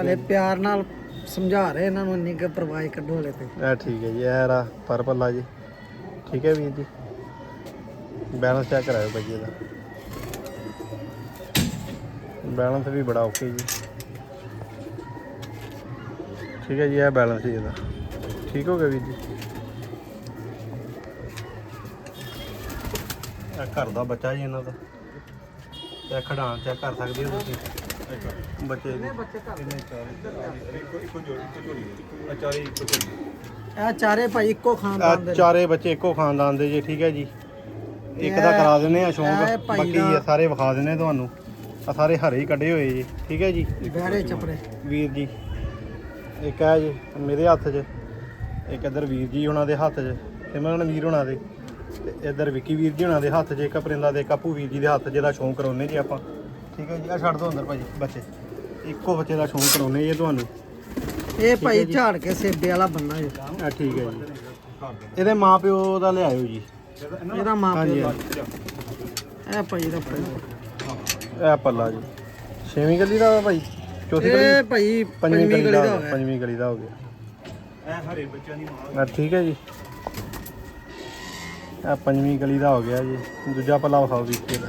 ਹਲੇ ਪਿਆਰ ਨਾਲ ਸਮਝਾ ਰਹੇ ਇਹਨਾਂ ਨੂੰ ਇੰਨੀ ਕੁ ਪਰਵਾਹ ਕੱਢੋ ਹਲੇ ਤੇ। ਇਹ ਠੀਕ ਹੈ ਜੀ ਇਹ ਰਾ ਪਰ ਪੱਲਾ ਜੀ। ਠੀਕ ਹੈ ਵੀਰ ਜੀ। ਬੈਲੈਂਸ ਚੈੱਕ ਕਰਾਇਓ ਭਾਜੀ ਇਹਦਾ। ਬੈਲੈਂਸ ਵੀ ਬੜਾ ਓਕੇ ਜੀ। ਠੀਕ ਹੈ ਜੀ ਇਹ ਬੈਲੈਂਸ ਜੀ ਇਹਦਾ। ਠੀਕ ਹੋ ਗਿਆ ਵੀਰ ਜੀ। ਇਹ ਘਰ ਦਾ ਬੱਚਾ ਜੀ ਇਹਨਾਂ ਦਾ। ਇਹ ਖਡਾਣ ਚੈੱਕ ਕਰ ਸਕਦੇ ਹੋ ਤੁਸੀਂ। ਬੱਚੇ ਦੀ। ਇਹਨੇ ਚਾਰੇ ਇੱਕੋ ਇੱਕੋ ਜੋੜੀ ਇੱਕੋ ਜੋੜੀ ਚਾਰੇ ਇੱਕੋ ਜੋੜੀ ਇਹ ਚਾਰੇ ਭਾਈ ਇੱਕੋ ਖਾਨਦਾਨ ਦੇ ਚਾਰੇ ਬੱਚੇ ਇੱਕੋ ਖਾਨਦਾਨ ਦੇ ਜੀ ਠੀਕ ਹੈ ਜੀ। ਇੱਕ ਦਾ ਕਰਾ ਦਿੰਨੇ ਆ ਸ਼ੌਂਕ ਬਾਕੀ ਸਾਰੇ ਵਿਖਾ ਦਿੰਨੇ ਤੁਹਾਨੂੰ। ਆ ਸਾਰੇ ਹਰੇ ਹੀ ਕੱਢੇ ਹੋਏ ਜੀ ਠੀਕ ਹੈ ਜੀ। ਬਹਿਰੇ ਚਪੜੇ। ਵੀਰ ਜੀ ਇੱਕ ਹੈ ਜੀ ਮੇਰੇ ਹੱਥ 'ਚ ਇੱਕ ਇੱਧਰ ਵੀਰ ਜੀ ਉਹਨਾਂ ਦੇ ਹੱਥ 'ਚ ਸਿਮਰਨ ਵੀਰ ਉਹਨਾਂ ਦੇ। ਤੇ ਇੱਧਰ ਵਿੱਕੀ ਵੀਰ ਜੀ ਉਹਨਾਂ ਦੇ ਹੱਥ 'ਚ ਇੱਕ ਪਰਿੰਦਾ ਦੇ ਕਾਪੂ ਵੀਰ ਜੀ ਦੇ ਹੱਥ ਜਿਹਦਾ ਸ਼ੌਂਕ ਕਰਾਉਨੇ ਜੀ ਆਪਾਂ। ਠੀਕ ਹੈ ਜੀ ਆ ਛੱਡ ਦੋ ਅੰਦਰ ਭਾਜੀ ਬੱਚੇ। ਇੱਕੋ ਬੱਚੇ ਦਾ ਸ਼ੌਂਕ ਕਰਾਉਨੇ ਜੀ ਤੁਹਾਨੂੰ। ਇਹ ਭਾਈ ਝਾੜ ਕੇ ਸੇਬੇ ਵਾਲਾ ਬੰਨਾ ਜੀ। ਆ ਠੀਕ ਹੈ ਜੀ। ਇਹਦੇ ਮਾਪਿਓ ਦਾ ਲਿਆਇਓ ਜੀ। ਇਹਦਾ ਮਾਂ ਹਾਂਜੀ ਪਿਓ ਹਾਂਜੀ। ਦਾ। ਇਹ ਭਾਈ ਦਾ ਪੱਲਾ ਇਹ ਪੱਲਾ ਜੀ। ਛੇਵੀਂ ਗਲੀ ਦਾ ਭਾਈ? ਚੌਥੀ ਇਹ ਗਲੀ ਭਾਈ ਪੰਜਵੀਂ ਗਲੀ ਦਾ ਪੰਜਵੀਂ ਗਲੀ ਦਾ ਹੋ ਗਿਆ। ਇਹ ਹਰੇ ਬੱਚਿਆਂ ਦੀ ਮਾਂ। ਆ ਠੀਕ ਹੈ ਜੀ। ਆ ਪੰਜਵੀਂ ਗਲੀ ਦਾ ਹੋ ਗਿਆ ਜੀ, ਦੂਜਾ ਪੱਲਾ ਵਿਖਾਓ ਵੀਰ ਦਾ।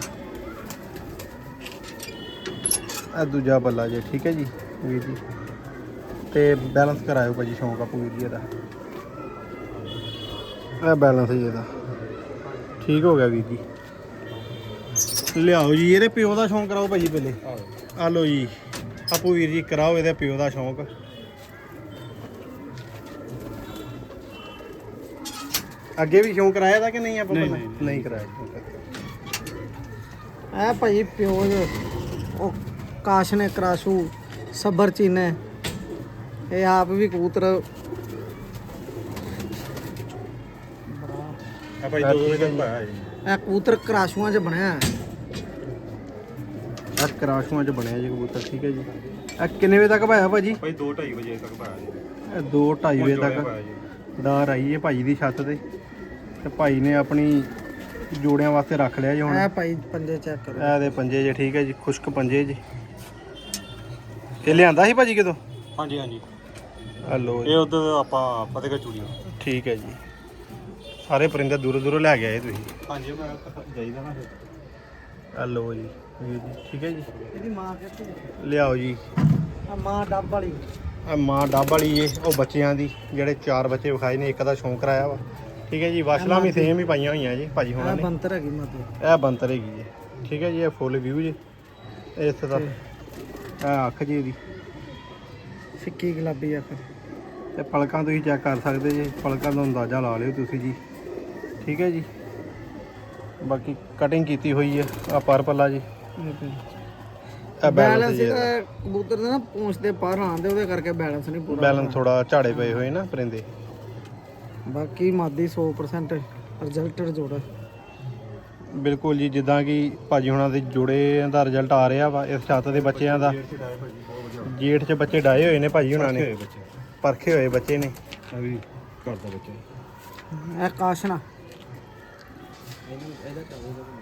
ਆ ਦੂਜਾ ਪੱਲਾ ਜੀ, ਠੀਕ ਹੈ ਜੀ, ਵੀਰ ਜੀ। ਤੇ ਬੈਲੈਂਸ ਕਰਾਇਓ ਭਾਜੀ ਸ਼ੌਂਕ ਆਪੂ ਵੀਰ ਜੀ ਦਾ ਇਹ ਬੈਲੈਂਸ ਜੀ ਇਹਦਾ। ਠੀਕ ਹੋ ਗਿਆ ਵੀਰ ਜੀ। ਲਿਆਓ ਜੀ, ਇਹਦੇ ਪਿਓ ਦਾ ਸ਼ੌਂਕ ਕਰਾਓ ਭਾਜੀ ਪਹਿਲੇ। ਆ ਲਓ ਜੀ, ਆਪੂ ਵੀਰ ਜੀ ਕਰਾਓ ਇਹਦੇ ਪਿਓ ਦਾ ਸ਼ੌਂਕ। ਅੱਗੇ ਵੀ ਸ਼ੌਂਕ ਕਰਾਇਆ ਤਾਂ ਕਿ ਨਹੀਂ ਆਪਾਂ ਨਹੀਂ, ਪਹਿਲਾਂ? ਨਹੀਂ, ਨਹੀਂ। ਕਰਾਇਆ ਇਹ ਭਾਈ ਪਿਓ ਜੋ ਉਹ ਕਾਸ਼ ਨੇ ਕਰਾਸ਼ੂ ਸਬਰ ਚੀਨੇ ਇਹ ਆਪ ਵੀ ਕਬੂਤਰ। ਆ ਭਾਈ ਦੋ ਵਜੇ ਤੱਕ ਪਾਇਆ ਜੀ। ਇਹ ਕਬੂਤਰ ਕਰਾਸ਼ੂਆਂ 'ਚ ਬਣਿਆ। ਹੈ। ਆ ਕਰਾਸ਼ੂਆਂ ਚ ਬਣਿਆ ਜੀ ਕਬੂਤਰ ਠੀਕ ਹੈ ਜੀ। ਆ ਕਿੰਨੇ ਵਜੇ ਤੱਕ ਭਾਇਆ ਭਾਜੀ? ਭਾਈ 2:30 ਵਜੇ ਤੱਕ ਪਾਇਆ ਜੀ। ਇਹ ਦੋ 2:30 ਵਜੇ ਤੱਕ। ਪਾਇਆ ਜੀ। ਆਈ ਹੈ ਭਾਜੀ ਦੀ ਛੱਤ ਤੇ। ਤੇ ਭਾਈ ਨੇ ਆਪਣੀ ਜੋੜਿਆਂ ਵਾਸਤੇ ਰੱਖ ਲਿਆ ਜੀ ਹੁਣ। ਇਹ ਭਾਈ ਪੰਜੇ ਚੈੱਕ ਕਰੋ। ਇਹ ਦੇ ਪੰਜੇ ਜੇ ਠੀਕ ਹੈ ਜੀ ਖੁਸ਼ਕ ਪੰਜੇ ਜੀ। ਇਹ ਲਿਆਂਦਾ ਸੀ ਭਾਜੀ ਕਿਦੋਂ ਹਾਂਜੀ ਹਾਂਜੀ। ਹਲੋ ਇਹ ਉਧਰ ਆਪਾਂ ਫਤਿਹਗੜ੍ਹ ਚੂੜੀਆਂ। ਠੀਕ ਹੈ ਜੀ। ਸਾਰੇ ਪਰਿੰਦੇ ਦੂਰੋਂ ਦੂਰੋਂ ਲੈ ਕੇ ਆਏ ਤੁਸੀਂ। ਹਾਂਜੀ ਮੈਂ ਜਾਈਦਾ ਨਾ ਫਿਰ। ਹਲੋ ਜੀ ਠੀਕ ਹੈ ਜੀ। ਇਹਦੀ ਮਾਂ ਕਿੱਥੇ ਲਿਆਓ ਜੀ। ਆ ਮਾਂ ਡੱਬ ਵਾਲੀ। ਆ ਮਾਂ ਡੱਬ ਵਾਲੀ ਏ ਉਹ ਬੱਚਿਆਂ ਦੀ ਜਿਹੜੇ ਚਾਰ ਬੱਚੇ ਵਿਖਾਏ ਨੇ ਇੱਕ ਦਾ ਸ਼ੌਂਕ ਕਰਾਇਆ ਵਾ। ਠੀਕ ਹੈ ਜੀ ਵਸਲਾਂ ਵੀ ਸੇਮ ਹੀ ਪਾਈਆਂ ਹੋਈਆਂ ਜੀ ਭਾਜੀ ਆ ਹੁਣਾਂ ਨੇ। ਬੰਤਰ ਹੈਗੀ ਮਾਤੇ ਇਹ ਬੰਤਰ ਹੈਗੀ ਜੀ। ਠੀਕ ਹੈ ਜੀ ਇਹ ਫੁੱਲ ਵਿਊ ਜੀ। ਇਸ ਦਾ ਇਹ ਅੱਖ ਜੀ ਦੀ ਫਿੱਕੀ ਗੁਲਾਬੀ ਅੱਖ ਤੇ ਪਲਕਾਂ ਤੁਸੀਂ ਚੈੱਕ ਕਰ ਸਕਦੇ ਜੀ ਪਲਕਾਂ ਦਾ ਅੰਦਾਜ਼ਾ ਲਾ ਲਿਓ ਤੁਸੀਂ ਜੀ। ਠੀਕ ਹੈ ਜੀ। ਬਾਕੀ ਕਟਿੰਗ ਕੀਤੀ ਹੋਈ ਹੈ ਆ ਪਰ ਪੱਲਾ ਜੀ। ਇਹ ਬੈਲੈਂਸ ਕਬੂਤਰ ਦੇ ਨਾ ਪੂੰਛ ਦੇ ਪਰ ਆਉਂਦੇ ਉਹਦੇ ਕਰਕੇ ਬੈਲੈਂਸ ਨਹੀਂ ਪੂਰਾ ਬੈਲੈਂਸ ਥੋੜਾ ਝਾੜੇ ਪਏ ਹੋਏ ਨਾ ਪਰਿੰਦੇ। ਬਾਕੀ ਮਾਦੀ 100% ਰਿਜ਼ਲਟਡ ਜੋੜਾ ਬਿਲਕੁਲ ਜੀ ਜਿੱਦਾਂ ਕਿ ਭਾਜੀ ਹੁਣਾਂ ਦੇ ਜੋੜੇ ਦਾ ਰਿਜ਼ਲਟ ਆ ਰਿਹਾ ਵਾ ਇਸ ਛੱਤ ਦੇ ਬੱਚਿਆਂ ਦਾ। ਜੇਠ 'ਚ ਬੱਚੇ ਡਾਏ ਹੋਏ ਨੇ ਭਾਜੀ ਹੁਣਾਂ ਨੇ। ਪਰਖੇ ਹੋਏ ਬੱਚੇ। ਨੇ। ਆ ਵੀ ਘਰ ਦਾ ਬੱਚਾ। ਇਹ ਕਾਸ਼ਨਾ।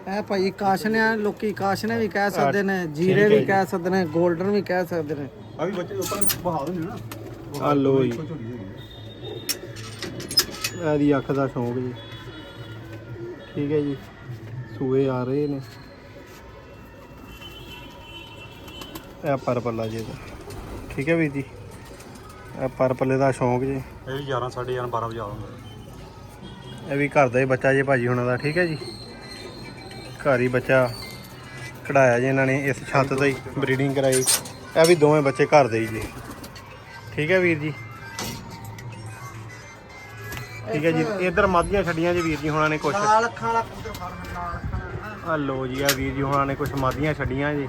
ਇਹ ਭਾਈ ਕਾਸ਼ਨਿਆ ਲੋਕੀ ਕਾਸ਼ਨੇ ਵੀ ਕਹਿ ਸਕਦੇ ਨੇ ਜੀਰੇ ਵੀ। ਕਹਿ ਸਕਦੇ ਨੇ 골ਡਨ ਵੀ ਕਹਿ ਸਕਦੇ ਨੇ। ਆ ਵੀ ਬੱਚੇ ਉੱਪਰ ਬਹਾ ਦਿੰਦੇ ਨਾ ਆ ਲੋ ਜੀ। ਇਹਦੀ ਅੱਖ ਦਾ ਸ਼ੌਂਕ ਜੀ। ਠੀਕ ਹੈ ਜੀ। ਸੂਏ ਆ ਰਹੇ ਨੇ। ਇਹ ਪਰਪੱਲਾ ਜੀ ਦਾ ਠੀਕ ਹੈ ਵੀਰ ਜੀ। ਇਹ ਪਰਪੱਲੇ ਦਾ ਸ਼ੌਂਕ ਜੀ। ਇਹ ਵੀ 11 11:30 12 ਵਜੇ ਆਉਂਦਾ ਇਹ ਵੀ ਘਰ ਦਾ ਹੀ ਬੱਚਾ ਜੀ ਭਾਜੀ ਹੁਣਾਂ ਦਾ। ਠੀਕ ਹੈ ਜੀ। ਘਰ ਹੀ ਬੱਚਾ ਕਢਾਇਆ ਜੀ ਇਹਨਾਂ ਨੇ ਇਸ ਛੱਤ ਤੇ ਹੀ ਬਰੀਡਿੰਗ ਕਰਾਈ। ਇਹ ਵੀ ਦੋਵੇਂ ਬੱਚੇ ਘਰ ਦੇ ਹੀ ਜੀ। ਠੀਕ ਹੈ ਵੀਰ ਜੀ। ਠੀਕ ਹੈ ਜੀ। ਇਧਰ ਮਾਦੀਆਂ ਛੱਡੀਆਂ ਜੀ ਵੀਰ ਜੀ ਹੁਣਾਂ ਨੇ ਕੁਛ। ਲਾਲ ਅੱਖਾਂ ਵਾਲਾ ਕਬੂਤਰ ਫਾਰਮ ਲਾਲ ਅੱਖਾਂ ਵਾਲਾ। ਆ ਲੋ ਜੀ ਆ ਵੀਰ ਜੀ ਹੁਣਾਂ ਨੇ ਕੁਛ ਮਾਦੀਆਂ ਛੱਡੀਆਂ ਜੀ।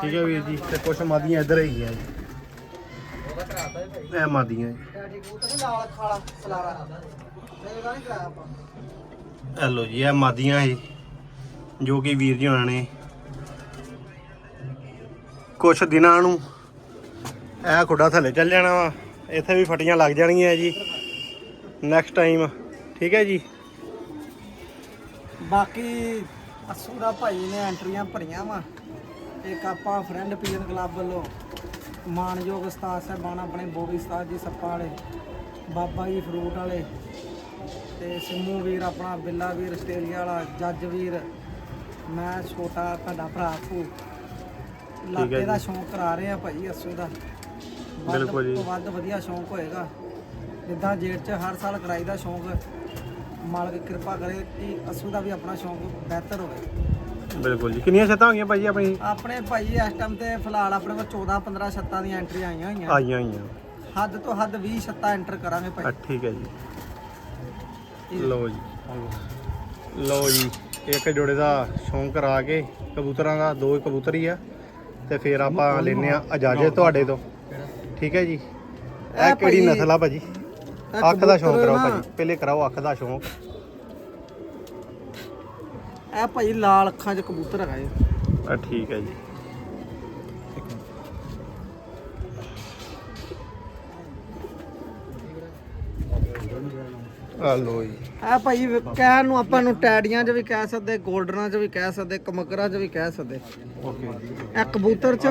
ਠੀਕ ਹੈ ਵੀਰ ਜੀ ਤੇ ਕੁਛ ਮਾਦੀਆਂ ਇੱਧਰ ਹੈਗੀਆਂ ਜੀ। ਇਹ ਮਾਦੀਆਂ ਜੀ। ਕਾਲੀ ਕਬੂਤਰ ਨੀ ਲਾਲ ਅੱਖਾਂ ਵਾਲਾ ਸਲਾਰਾ ਇਹਦਾ ਨਹੀਂ ਕਰਾਇਆ ਆਪਾਂ। ਇਹ ਲੋ ਜੀ ਇਹ ਮਾਦੀਆਂ ਸੀ ਜੋ ਕਿ ਵੀਰ ਜੀ ਹੁਣਾਂ ਨੇ ਕੁਛ ਦਿਨਾਂ ਨੂੰ ਇਹ ਖੁੱਡਾ ਥੱਲੇ ਚੱਲ ਜਾਣਾ ਵਾ। ਇੱਥੇ ਵੀ ਫਟੀਆਂ ਲੱਗ ਜਾਣਗੀਆਂ ਜੀ। ਨੈਕਸਟ ਟਾਈਮ ਠੀਕ ਹੈ ਜੀ? ਬਾਕੀ ਅਸੂ ਦਾ ਭਾਈ ਨੇ ਐਂਟਰੀਆਂ ਭਰੀਆਂ ਵਾ। ਇੱਕ ਆਪਾਂ ਫਰੈਂਡ ਪੀਜਨ ਕਲੱਬ ਵੱਲੋਂ ਮਾਨਯੋਗ ਉਸਤਾਦ ਸਾਹਿਬਾਨ ਆਪਣੇ ਬੋਬੀ ਉਸਤਾਦ ਜੀ ਸੱਪਾ ਵਾਲੇ ਬਾਬਾ ਜੀ ਫਰੂਟ ਵਾਲੇ ਤੇ ਸਿੰਮੂ ਵੀਰ ਆਪਣਾ ਬਿੱਲਾ ਵੀਰ ਆਸਟ੍ਰੇਲੀਆ ਵਾਲਾ ਜੱਜ ਵੀਰ ਮੈਂ ਛੋਟਾ ਤੁਹਾਡਾ ਭਰਾ ਫੂ ਲਾਗੇ ਦਾ ਸ਼ੌਂਕ ਕਰਾ ਰਹੇ ਆ ਭਾਈ ਅਸੂ ਦਾ। ਬਿਲਕੁਲ ਜੀ। ਵੱਧ ਵਧੀਆ ਸ਼ੌਂਕ ਹੋਏਗਾ। ਜਿੱਦਾਂ ਜੇਠ 'ਚ ਹਰ ਸਾਲ ਕਰਾਈਦਾ ਸ਼ੌਂਕ ਮਾਲਕ ਕਿਰਪਾ ਕਰੇ ਕਿ ਅਸੂ ਦਾ ਵੀ ਆਪਣਾ ਸ਼ੌਂਕ ਬਿਹਤਰ ਹੋਵੇ। ਬਿਲਕੁਲ ਜੀ। ਕਿੰਨੀਆਂ ਛੱਤਾਂ ਹੋਈਆਂ ਭਾਈ ਆਪਣੀ? ਆਪਣੇ ਭਾਈ ਇਸ ਟਾਈਮ ਤੇ ਫਿਲਹਾਲ ਆਪਣੇ ਕੋਲ 14 15 ਛੱਤਾਂ ਦੀਆਂ ਐਂਟਰੀਆਂ ਆਈਆਂ ਹੋਈਆਂ। ਆਈਆਂ ਹੋਈਆਂ। ਹੱਦ ਤੋਂ ਹੱਦ 20 ਛੱਤਾਂ ਐਂਟਰ ਕਰਾਂਗੇ ਭਾਈ। ਠੀਕ ਹੈ ਜੀ। ਲਓ ਜੀ। ਲਓ ਜੀ ਇੱਕ ਜੋੜੇ ਦਾ ਸ਼ੌਂਕ ਕਰਾ ਕੇ ਕਬੂਤਰਾਂ ਦਾ ਦੋ ਹੀ ਕਬੂਤਰ ਹੀ ਆ ਤੇ ਫਿਰ ਆਪਾਂ ਲੈਨੇ ਆ? ਇਜਾਜ਼ਤ ਤੁਹਾਡੇ ਤੋਂ। ਠੀਕ ਹੈ ਜੀ? ਇਹ ਕਿਹੜੀ ਨਸਲ ਆ ਭਾਜੀ? ਇਹ ਅੱਖ ਦਾ ਸ਼ੌਂਕ ਕਬੂਤਰ ਕਰਾਓ ਨਾ- ਭਾਜੀ। ਪਹਿਲੇ ਕਰਾਓ ਅੱਖ ਦਾ ਸ਼ੌਂਕ। ਇਹ ਭਾਈ ਲਾਲ ਅੱਖਾਂ 'ਚ ਕਬੂਤਰ ਹੈਗਾ ਇਹ। ਆ ਠੀਕ ਹੈ ਜੀ। ਆ ਲਓ ਜੀ। ਇਹ ਭਾਈ ਵ- ਕਹਿਣ ਨੂੰ ਆਪਾਂ ਨੂੰ ਟੈਡੀਆਂ 'ਚ ਵੀ ਕਹਿ ਸਕਦੇ 골ਡਨਾਂ 'ਚ ਵੀ ਕਹਿ ਸਕਦੇ ਕਮਕਰਾਂ 'ਚ ਵੀ ਕਹਿ ਸਕਦੇ। ਓਕੇ। ਇਹ ਕਬੂਤਰ 'ਚ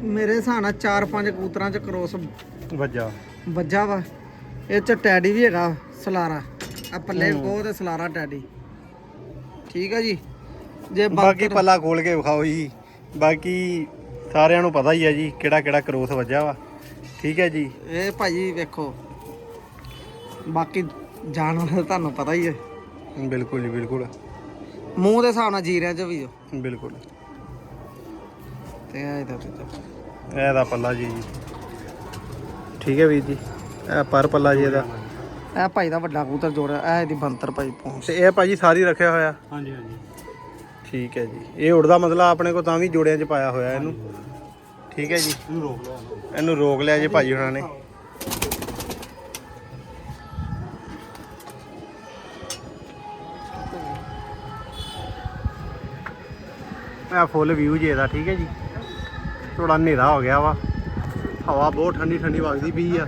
ਮੇਰੇ ਹਿਸਾਬ ਨਾਲ 4-5 ਕਬੂਤਰਾਂ 'ਚ ਕਰੋਸ ਵੱਜਾ। ਵੱਜਾ ਵਾ। ਇਹ 'ਚ ਟੈਡੀ ਵੀ ਹੈਗਾ ਸਲਾਰਾ। ਆ ਪੱਲੇ ਕੋ ਤੇ ਸਲਾਰਾ ਟੈਡੀ। ਠੀਕ ਹੈ ਜੀ। ਜੇ ਬਾਕੀ ਪੱਲਾ ਖੋਲ ਕੇ ਵਿਖਾਓ ਜੀ। ਬਾਕੀ ਸਾਰਿਆਂ ਨੂੰ ਪਤਾ ਹੀ ਹੈ ਜੀ ਕਿਹੜਾ ਕਿਹੜਾ ਕਰੋਸ ਵੱਜਾ ਵਾ। ਠੀਕ ਹੈ ਜੀ। ਇਹ ਭਾਜੀ ਵੇਖੋ। ਬਾਕੀ ਜਾਨਵਰ ਤੁਹਾਨੂੰ ਪਤਾ ਹੀ ਹੈ ਬਿਲਕੁਲ ਜੀ ਬਿਲਕੁਲ। ਮੂੰਹ ਦੇ ਹਿਸਾਬ ਨਾਲ ਜੀਰਿਆਂ 'ਚ ਵੀ ਬਿਲਕੁਲ। ਤੇ ਇਹ ਤਾਂ ਇਹਦਾ ਪੱਲਾ ਜੀ। ਠੀਕ ਹੈ ਵੀਰ ਜੀ। ਇਹ ਪਰ ਪੱਲਾ ਜੀ ਇਹਦਾ। ਇਹ ਭਾਈ ਦਾ ਵੱਡਾ ਕਬੂਤਰ ਜੋੜਿਆ ਇਹ ਇਹਦੀ ਬੰਤਰ ਭਾਈ ਪਹੁੰਚ। ਤੇ ਇਹ ਭਾਜੀ ਸਾਰੀ ਰੱਖਿਆ ਹੋਇਆ? ਹਾਂਜੀ ਹਾਂਜੀ। ਠੀਕ ਹੈ ਜੀ। ਇਹ ਉੜਦਾ ਮਤਲਬ ਆਪਣੇ ਕੋ ਤਾਂ ਵੀ ਜੋੜਿਆਂ 'ਚ ਪਾਇਆ ਹੋਇਆ ਇਹਨੂੰ। ਠੀਕ ਹੈ ਜੀ। ਇਹਨੂੰ ਰੋਕ ਲਓ ਇਹਨੂੰ। ਰੋਕ ਲਿਆ ਜੀ ਭਾਜੀ ਹੁਣਾਂ ਨੇ। ਇਹ ਫੁੱਲ ਵਿਊ ਜੀ ਇਹਦਾ ਠੀਕ ਹੈ ਜੀ। ਥੋੜਾ ਹਨੇਰਾ ਹੋ ਗਿਆ ਵਾ। ਹਵਾ ਬਹੁਤ ਠੰਡੀ ਠੰਡੀ ਵਗਦੀ ਪਈ ਆ।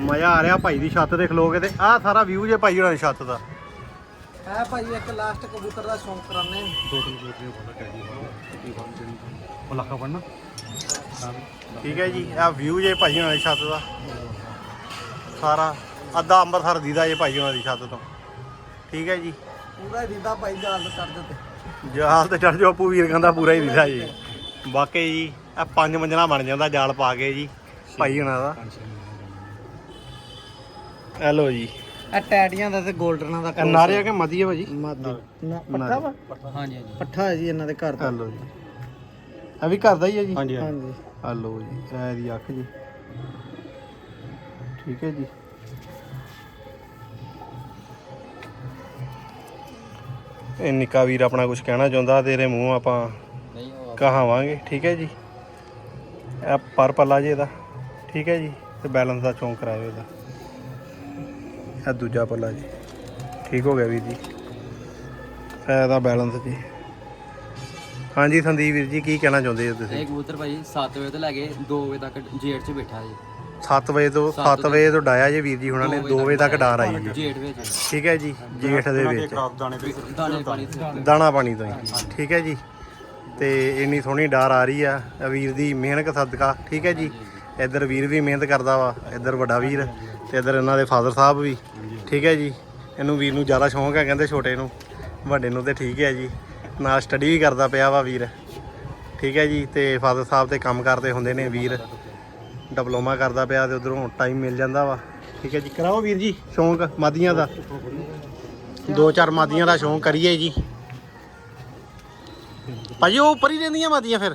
ਮਜ਼ਾ ਆ ਰਿਹਾ ਭਾਈ ਦੀ ਛੱਤ ਤੇ ਖਲੋ ਕੇ ਤੇ ਆਹ ਸਾਰਾ ਵਿਊ ਜੇ ਭਾਈ ਹੋਣਾ ਦੀ ਛੱਤ ਦਾ। ਹੈ ਭਾਈ ਇੱਕ ਲਾਸਟ ਕਬੂਤਰ ਦਾ ਸ਼ੌਂਕ ਕਰਾਨੇ ਦੋ ਤਿੰਨ ਬੋਤਲਾਂ ਬੋਲਾ ਕਰੀ ਕੀ ਬੰਦ ਨਹੀਂ ਉਹ ਲੱਖਾ ਪੜਨਾ ਠੀਕ ਹੈ ਜੀ ਆਹ ਵਿਊ ਜੇ ਭਾਈ ਹੋਣਾ ਦੀ ਛੱਤ ਦਾ। ਸਾਰਾ ਅੱਧਾ ਅੰਮ੍ਰਿਤਸਰ ਦੀਦਾ ਜੇ ਭਾਈ ਹੋਣਾ ਦੀ ਛੱਤ ਤੋਂ। ਠੀਕ ਹੈ ਜੀ। ਪੂਰਾ ਹੀ ਦੀਦਾ ਭਾਈ ਜਾਲ ਕਰ ਦਿੱਤੇ ਜਾਲ ਤੇ ਚੜ ਜਾਓ ਆਪੂ ਵੀਰ ਕਹਿੰਦਾ ਪੂਰਾ ਹੀ ਦਿਖਾ ਜੀ। ਵਾਕਈ ਜੀ ਇਹ ਪੰਜ ਮੰਜ਼ਲਾ ਬਣ ਜਾਂਦਾ ਜਾਲ ਪਾ ਕੇ ਜੀ ਭਾਈ ਹੁਣਾਂ ਦਾ। ਹੈਲੋ ਜੀ। ਇਹ ਟੈਡੀਆਂ ਦਾ ਤੇ 골ਡਨਾਂ ਦਾ ਇਹ ਨਾਰਿਆ ਕੇ ਮਦੀ ਹੈ ਭਾਜੀ। ਮਾਦੀ ਨਾ ਪੱਠਾ ਵਾ? ਹਾਂਜੀ ਹਾਂਜੀ। ਪੱਠਾ ਹੈ ਜੀ ਇਹਨਾਂ ਦੇ ਘਰ ਦਾ। ਹੈਲੋ ਜੀ। ਇਹ ਵੀ ਘਰ ਦਾ ਹੀ ਹੈ ਜੀ। ਹਾਂਜੀ ਹਾਂਜੀ। ਹੈਲੋ ਜੀ ਇਹ ਦੀ ਅੱਖ ਜੀ। ਠੀਕ ਹੈ ਜੀ। ਇਹ ਨਿੱਕਾ ਵੀਰ ਆਪਣਾ ਕੁਝ ਕਹਿਣਾ ਚਾਹੁੰਦਾ ਤੇਰੇ ਮੂੰਹ ਆਪਾਂ ਕਹਾਵਾਂਗੇ। ਠੀਕ ਹੈ ਜੀ। ਇਹ ਪਰ ਪੱਲਾ ਜੀ ਇਹਦਾ। ਠੀਕ ਹੈ ਜੀ ਤੇ ਬੈਲੈਂਸ ਦਾ ਚੌਂਕ ਕਰਾਇਓ ਇਹਦਾ। ਇਹ ਦੂਜਾ ਪੱਲਾ ਜੀ। ਠੀਕ ਹੋ ਗਿਆ ਵੀਰ ਜੀ। ਇਹ ਇਹਦਾ ਬੈਲੈਂਸ ਜੀ। ਹਾਂਜੀ ਸੰਦੀਪ ਵੀਰ ਜੀ ਕੀ ਕਹਿਣਾ ਚਾਹੁੰਦੇ ਹੋ ਤੁਸੀਂ? ਇਹ ਕਬੂਤਰ ਭਾਜੀ 7 ਵਜੇ ਤੋਂ ਲੈ ਕੇ 2 ਵਜੇ ਤੱਕ ਜੇਠ 'ਚ ਬੈਠਾ ਜੀ। 7 ਵਜੇ ਤੋਂ ਸੱਤ 7 ਵਜੇ ਤੋਂ ਡਾਇਆ ਜੇ ਵੀਰ ਜੀ ਹੁਣਾਂ ਨੇ 2 ਵਜੇ ਤੱਕ ਡਾਰ ਆਈ ਜੀ ਜੇਠ ਵਿੱਚ। ਠੀਕ ਹੈ ਜੀ ਜੇਠ ਦੇ ਵਿੱਚ। ਦਾਣੇ ਤੇ ਦਾਣੇ ਪਾਣੀ ਤੇ। ਦਾਣਾ ਪਾਣੀ ਤੋਂ ਹੀ। ਠੀਕ ਹੈ ਜੀ। ਤੇ ਇੰਨੀ ਸੋਹਣੀ ਡਾਰ ਆ ਰਹੀ ਆ, ਇਹ ਵੀਰ ਦੀ ਮਿਹਨਤ ਸਦਕਾ, ਠੀਕ ਹੈ ਜੀ? ਇੱਧਰ ਵੀਰ ਵੀ ਮਿਹਨਤ ਕਰਦਾ ਵਾ, ਇੱਧਰ ਵੱਡਾ ਵੀਰ ਤੇ ਇੱਧਰ ਇਹਨਾਂ ਦੇ ਫਾਦਰ ਸਾਹਿਬ ਵੀ, ਠੀਕ ਹੈ ਜੀ? ਇਹਨੂੰ ਵੀਰ ਨੂੰ ਜ਼ਿਆਦਾ ਸ਼ੌਂਕ ਹੈ ਕਹਿੰਦੇ ਛੋਟੇ ਨੂੰ, ਵੱਡੇ ਨੂੰ ਤੇ ਠੀਕ ਹੈ ਜੀ। ਨਾਲ ਸਟੱਡੀ ਵੀ ਕਰਦਾ ਪਿਆ ਵਾ ਵੀਰ, ਠੀਕ ਹੈ ਜੀ? ਤੇ ਫਾਦਰ ਸਾਹਿਬ ਤੇ ਕੰਮ ਕਰਦੇ ਹੁੰਦੇ ਨੇ ਵੀਰ ਡਿਪਲੋਮਾ ਕਰਦਾ ਪਿਆ ਤੇ ਉਧਰੋਂ ਟਾਈਮ ਮਿਲ ਜਾਂਦਾ ਵਾ, ਠੀਕ ਹੈ ਜੀ? ਕਰਾਓ ਵੀਰ ਜੀ, ਸ਼ੌਂਕ ਮਾਦੀਆਂ ਦਾ। ਦੋ ਚਾਰ ਮਾਦੀਆਂ ਦਾ ਸ਼ੌਂਕ ਕਰੀਏ ਜੀ। ਭਾਜੀ ਉਹ ਉੱਪਰ ਹੀ ਰਹਿੰਦੀਆਂ ਮਾਦੀਆਂ ਫਿਰ?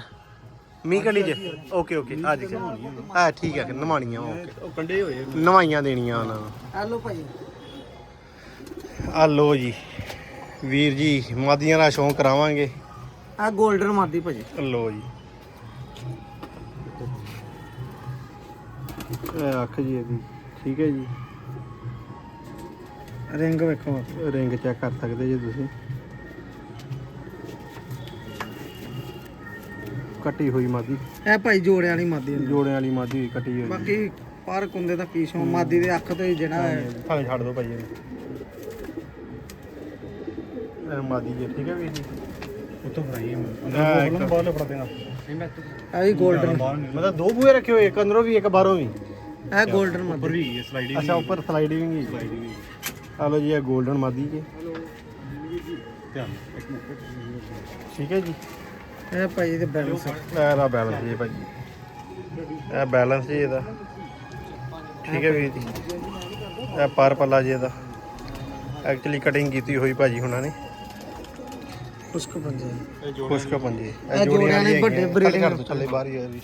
ਮੀਂਹ ਕਣੀ ਚ? ਓਕੇ ਓਕੇ ਆ ਜੀ। ਆ ਠੀਕ ਹੈ ਨਮਾਣੀਆਂ ਓਕੇ ਉਹ ਕੰਡੇ ਹੋਏ ਨਵਾਈਆਂ ਦੇਣੀਆਂ ਉਹਨਾਂ ਨੂੰ। ਆ ਲੋ ਜੀ ਵੀਰ ਜੀ ਮਾਦੀਆਂ ਦਾ ਸ਼ੌਂਕ ਕਰਾਵਾਂਗੇ। ਆ 골ਡਨ ਮਾਦੀ ਭਾਜੀ। ਲੋ ਜੀ। ਇਹ ਅੱਖ ਜੀ ਇਹਦੀ ਠੀਕ ਹੈ ਜੀ। ਰਿੰਗ ਵੇਖੋ। ਰਿੰਗ ਚੈੱਕ ਕਰ ਸਕਦੇ ਜੇ ਤੁਸੀਂ। ਕੱਟੀ ਹੋਈ ਮਾਦੀ। ਇਹ ਭਾਈ ਜੋੜਿਆਂ ਵਾਲੀ ਮਾਦੀ ਜੋੜਿਆਂ ਵਾਲੀ ਮਾਦੀ ਕੱਟੀ ਹੋਈ। ਬਾਕੀ ਪਰ ਕੁੰਦੇ ਦਾ ਪੀਛੋਂ ਮਾਦੀ ਦੇ ਅੱਖ ਤੋਂ ਹੀ ਜਿਹੜਾ ਹੈ। ਭਾਵੇਂ ਛੱਡ ਦਿਓ ਭਾਈ ਇਹ ਮਾਦੀ ਜੀ ਠੀਕ ਹੈ ਵੀਰ ਜੀ? ਉੱਤੋਂ ਫਰਾਈ ਹਾਂ, ਇੱਕ- ਬਾਹਰ ਫੜਾ ਦੇਣਾ ਇਹ ਵੀ 골ਡਨ ਬਾਹਰ ਨਹੀਂ। ਮਤਲਬ ਦੋ ਬੂਹੇ ਰੱਖੇ ਇੱਕ ਅੰਦਰੋਂ ਵੀ ਇੱਕ ਬਾਹਰੋਂ ਵੀ। ਇਹ 골ਡਨ ਮਾਦੀ ਜੀ। ਇਹ ਭਾਈ ਦੇ ਬੈਲੈਂਸ ਇਹਦਾ ਬੈਲੈਂਸ ਜੀ ਭਾਈ। ਇਹ ਬੈਲੈਂਸ ਜੀ ਇਹਦਾ। ਠੀਕ ਹੈ ਵੀਰ ਜੀ। ਇਹ ਪਰ ਪੱਲਾ ਜੀ ਇਹਦਾ। ਐਕਚੁਅਲੀ ਕਟਿੰਗ ਕੀਤੀ ਹੋਈ ਭਾਜੀ ਹੁਣਾਂ ਨੇ। ਖੁਸ਼ਕ ਪੰਜੇ। ਖੁਸ਼ਕ ਪੰਜੇ। ਇਹ ਜੋੜਿਆਂ ਨੇ ਵੱਡੇ ਦੋ ਥੱਲੇ ਬਾਹਰ ਹੀ ਆ ਜੀ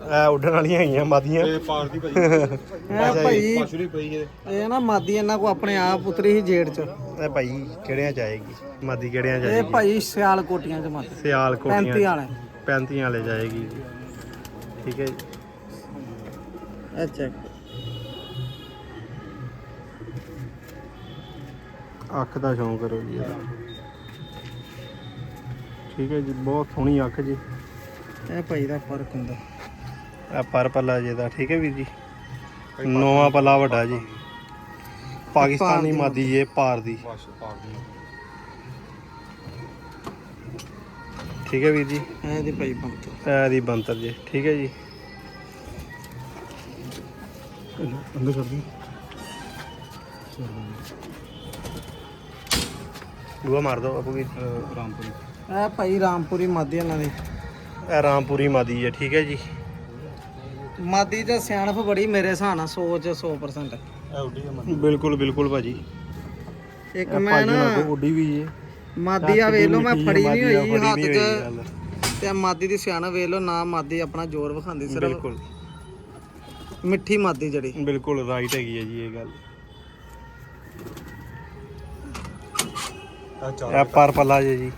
ਇਹ ਉੱਡਣ ਵਾਲੀਆਂ ਹੈਗੀਆਂ ਮਾਦੀਆਂ। ਇਹ ਪਾਰ ਦੀ ਭਾਈ ਇਹ ਭਾਈ। ਪਾਸ਼ੂਰੀ ਪਈ ਹੈ ਇਹ ਨਾ ਮਾਦੀ ਇਹਨਾਂ ਕੋ ਆਪਣੇ ਆਪ ਉਤਰੀ ਸੀ ਜੇੜ ਚ। ਇਹ ਭਾਈ ਕਿਹੜਿਆਂ ਚ ਆਏਗੀ? ਮਾਦੀ ਕਿਹੜਿਆਂ ਚ ਇਹ ਆਏਗੀ? ਭਾਈ ਸਿਆਲ ਕੋਟੀਆਂ ਚ ਮਾਦੀ। ਸਿਆਲ 35 ਕੋਟੀਆਂ ਵਾਲੇ। 35 ਵਾਲੇ ਜਾਏਗੀ ਠੀਕ ਹੈ ਜੀ। ਇਹ ਚੈੱਕ ਅੱਖ ਦਾ ਸ਼ੌਂਕ ਕਰੋ ਜੀ ਇਹਦਾ। ਠੀਕ ਹੈ ਜੀ ਬਹੁਤ ਸੋਹਣੀ ਅੱਖ ਜੀ। ਇਹ ਭਾਈ ਦਾ ਫ਼ਰਕ ਹੁੰਦਾ। ਆ ਪਰ ਪੱਲਾ ਜੀ ਦਾ ਠੀਕ ਹੈ ਵੀਰ ਜੀ? ਨੌਵਾਂ ਪੱਲਾ ਵੱਡਾ ਜੀ। ਪਾਕਿਸਤਾਨੀ ਮਾਦੀ ਇਹ ਪਾਰ ਦੀ। ਠੀਕ ਹੈ ਵੀਰ ਜੀ? ਇਹ ਦੀ ਭਾਈ ਬੰਤ। ਇਹ ਦੀ ਬੰਤਰ ਜੀ ਠੀਕ ਹੈ ਜੀ। ਅੰਦਰ ਕਰ ਦੀ। ਦੂਆ ਮਾਰ ਦੋ ਆਪੂ ਵੀਰ ਰਾਮਪੁਰੀ ਇਹ ਭਾਈ ਰਾਮਪੁਰੀ ਮਾਦੀ ਇਹਨਾਂ ਦੀ। ਇਹ ਰਾਮਪੁਰੀ ਮਾਦੀ ਹੈ ਠੀਕ ਹੈ ਜੀ। ਮਾਦੀ ਚ ਸਿਆਣਪ ਬੜੀ ਮੇਰੇ ਹਿਸਾਬ ਨਾਲ ਸੋਚ 100% ਇਹ ਉੱਡੀ ਹੈ ਬਿਲਕੁਲ ਬਿਲਕੁਲ ਭਾਜੀ। ਇੱਕ ਮੈਂ ਨਾ ਉੱਡੀ ਵੀ ਜੀ। ਮਾਦੀ ਆ ਵੇਖ ਲਓ ਮੈਂ ਫੜੀ ਨਹੀਂ ਹੋਈ ਹੱਥ 'ਚ। ਤੇ ਮਾਦੀ ਦੀ ਸਿਆਣਾ ਵੇਖ ਲਓ ਨਾ ਮਾਦੀ ਆਪਣਾ ਜ਼ੋਰ ਵਿਖਾਉਂਦੀ ਸਿਰਫ ਬਿਲਕੁਲ। ਮਿੱਠੀ ਮਾਦੀ ਜਿਹੜੀ। ਬਿਲਕੁਲ ਰਾਈਟ ਹੈਗੀ ਹੈ ਜੀ ਇਹ ਗੱਲ। ਇਹ ਪਰ ਪੱਲਾ ਜੀ ਜੀ।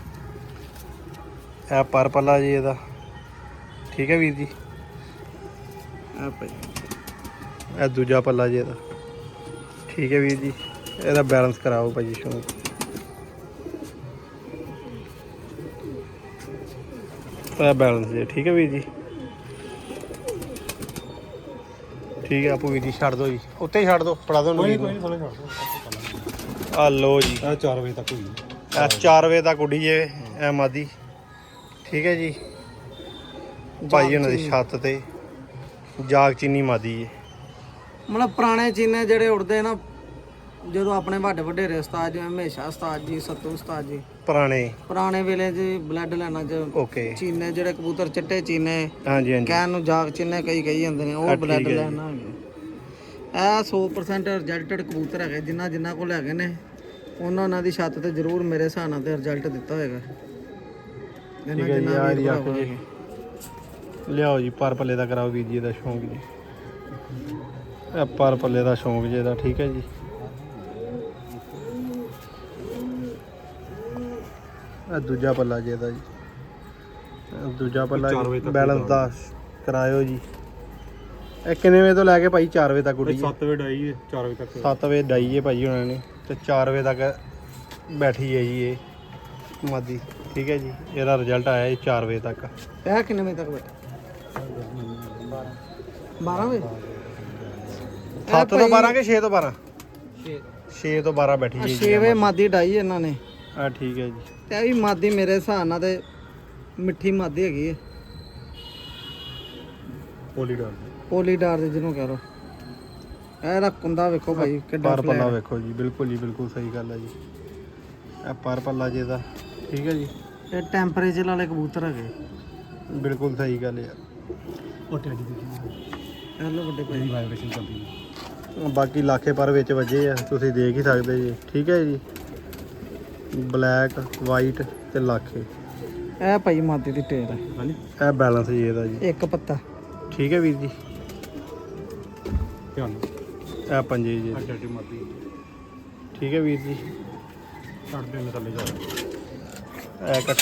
ਇਹ ਪਰ ਪੱਲਾ ਜੀ ਇਹਦਾ। ਠੀਕ ਹੈ ਵੀਰ ਜੀ? ਆ ਭਾਈ। ਇਹ ਦੂਜਾ ਪੱਲਾ ਜੀ ਇਹਦਾ। ਠੀਕ ਹੈ ਵੀਰ ਜੀ ਇਹਦਾ ਬੈਲੈਂਸ ਕਰਾਓ ਭਾਜੀ ਸ਼ੌਂਕ। ਇਹ ਬੈਲੈਂਸ ਜੇ ਠੀਕ ਹੈ ਵੀਰ ਜੀ? ਠੀਕ ਹੈ ਆਪੂ ਵੀਰ ਜੀ ਛੱਡ ਦਿਓ ਜੀ। ਉੱਤੇ ਹੀ ਛੱਡ ਦਿਓ ਫੜਾ ਦਿਓ ਕੋਈ ਕੋਈ ਥੋੜਾ ਛੱਡ ਆ ਲੋ ਜੀ। ਇਹ 4 ਵਜੇ ਤੱਕ ਹੋਈ ਇਹ 4 ਵਜੇ ਤੱਕ ਉੱਡੀ ਜੇ ਇਹ ਮਾਦੀ। ਠੀਕ ਹੈ ਜੀ। ਭਾਈ ਉਹਨਾਂ ਦੀ ਛੱਤ ਤੇ। ਜਾਗ ਚੀਨੀ ਮਾਦੀ ਜੇ। ਮਤਲਬ ਪੁਰਾਣੇ ਚੀਨੇ ਜਿਹੜੇ ਉੜਦੇ ਨਾ ਜਦੋਂ ਆਪਣੇ ਵੱਡੇ ਵੱਡੇ ਉਸਤਾਦ ਜਿਵੇਂ ਹਮੇਸ਼ਾ ਉਸਤਾਦ ਜੀ ਸੱਤੂ ਉਸਤਾਦ ਜੀ। ਪੁਰਾਣੇ। ਪੁਰਾਣੇ ਵੇਲੇ 'ਚ ਬਲੱਡ ਲੈਣਾ 'ਚ ਓਕੇ ਚੀਨੇ ਜਿਹੜੇ ਕਬੂਤਰ ਚਿੱਟੇ ਚੀਨੇ ਹਾਂਜੀ ਹਾਂਜੀ। ਕਹਿਣ ਨੂੰ ਜਾਗ ਚੀਨੇ ਕਈ ਕਈ ਜਾਂਦੇ ਨੇ ਉਹ ਬਲੱਡ ਹੈ ਜੀ। ਲੈਣਾ ਇਹ 100% ਰਿਜਲਟਡ ਕਬੂਤਰ ਹੈਗੇ ਜਿੰਨਾ ਜਿੰਨਾ ਕੋਲ ਹੈਗੇ ਨੇ ਉਹਨਾਂ ਉਹਨਾਂ ਦੀ ਛੱਤ ਤੇ ਜ਼ਰੂਰ ਮੇਰੇ ਹਿਸਾਬ ਨਾਲ ਤੇ ਰਿਜ਼ਲਟ ਦਿੱਤਾ ਹੋਏਗਾ। ਜਿੰਨਾ ਠੀਕ ਹੈ ਜੀ, ਜਿੰਨਾ ਆਹ ਵੀਰ ਇਹਦੀ ਅੱਖ ਭਰਾਵਾਂ ਜੀ। ਹੈਗੇ। ਲਿਆਓ ਜੀ ਪਰ ਪੱਲੇ ਦਾ ਕਰਾਓ ਵੀਰ ਜੀ ਦਾ ਸ਼ੌਂਕ ਜੀ। ਇਹ ਪਰ ਪੱਲੇ ਦਾ ਸ਼ੌਂਕ ਜੀ ਇਹਦਾ ਠੀਕ ਹੈ ਜੀ। ਇਹ ਦੂਜਾ ਪੱਲਾ ਜੀ ਇਹਦਾ ਜੀ। ਇਹ ਦੂਜਾ ਪੱਲਾ ਬੈਲੈਂਸ ਦਾ ਕਰਾਇਓ ਜੀ। ਇਹ ਕਿੰਨੇ ਵਜੇ ਤੋਂ ਲੈ ਕੇ ਭਾਈ 4 ਵਜੇ ਤੱਕ ਉੱਡੀ ਹੈ? 7 ਵਜੇ ਡਾਈ ਹੈ 4 ਵਜੇ ਤੱਕ। 7 ਵਜੇ ਡਾਈ ਹੈ ਭਾਈ ਉਹਨਾਂ ਨੇ ਤੇ 4 ਵਜੇ ਤੱਕ ਬੈਠੀ ਹੈ ਜੀ ਇਹ। ਮਾਦੀ ਠੀਕ ਹੈ ਜੀ ਇਹਦਾ ਰਿਜ਼ਲਟ ਆਇਆ ਜੀ 4 ਵਜੇ ਤੱਕ। ਇਹ ਕਿੰਨੇ ਵਜੇ ਤੱਕ ਬੈਠਾ? 12 ਵਜੇ? 7 ਤੋਂ 12 ਕਿ 6 ਤੋਂ 12 6 ਤੋਂ 12 ਬੈਠੀ ਹੈ 6 ਵਜੇ ਮਾਦੀ ਡਾਈ ਇਹਨਾਂ ਨੇ। ਆ ਠੀਕ ਹੈ ਜੀ। ਤੇ ਇਹ ਵੀ ਮਾਦੀ ਮੇਰੇ ਹਿਸਾਬ ਨਾਲ ਤੇ ਮਿੱਠੀ ਮਾਦੀ ਹੈਗੀ ਹੈ। ਪੋਲੀ ਡਾਲ ਪੋਲੀਡਾਰ ਦੇ ਜਿਹਨੂੰ ਕਹ ਲੋ ਇਹਦਾ ਕੁੰਦਾ ਵੇਖੋ ਭਾਈ ਕਿੱਡਾ ਪਰ ਪੱਲਾ flat। ਵੇਖੋ ਜੀ ਬਿਲਕੁਲ ਜੀ ਬਿਲਕੁਲ ਸਹੀ ਗੱਲ ਹੈ ਜੀ। ਇਹ ਪਰ ਪੱਲਾ ਜੇ ਦਾ। ਠੀਕ ਹੈ ਜੀ। ਇਹ ਟੈਂਪਰੇਚਰ ਵਾਲੇ ਕਬੂਤਰ ਹੈਗੇ। ਬਿਲਕੁਲ ਸਹੀ ਗੱਲ ਹੈ ਉਹ ਟੈਡੀ ਦੀ ਹੈਲੋ ਵੱਡੇ ਭਾਈ। ਵਾਈਬ੍ਰੇਸ਼ਨ ਚੱਲਦੀ ਹੈ ਬਾਕੀ ਲਾਖੇ ਪਰ ਵਿੱਚ ਵੱਜੇ ਆ ਤੁਸੀਂ ਦੇਖ ਹੀ ਸਕਦੇ ਜੀ। ਠੀਕ ਹੈ ਜੀ? ਬਲੈਕ ਵਾਈਟ ਤੇ ਲਾਖੇ। ਇਹ ਭਾਈ ਮਾਦੀ ਦੀ ਟੇਲ ਹੈ ਹਾਂਜੀ। ਇਹ ਬੈਲੈਂਸ ਜੀ ਇਹਦਾ ਜੀ। ਇੱਕ ਪੱਤਾ। ਠੀਕ ਹੈ ਵੀਰ ਜੀ? ਧਿਆਨ ਇਹ ਪੰਜੇ ਜੀ ਠੀਕ ਹੈ ਵੀਰ ਜੀ। ਛੱਡ ਦੇ ਮੈਂ ਥੱਲੇ ਜਾ। ਇਹ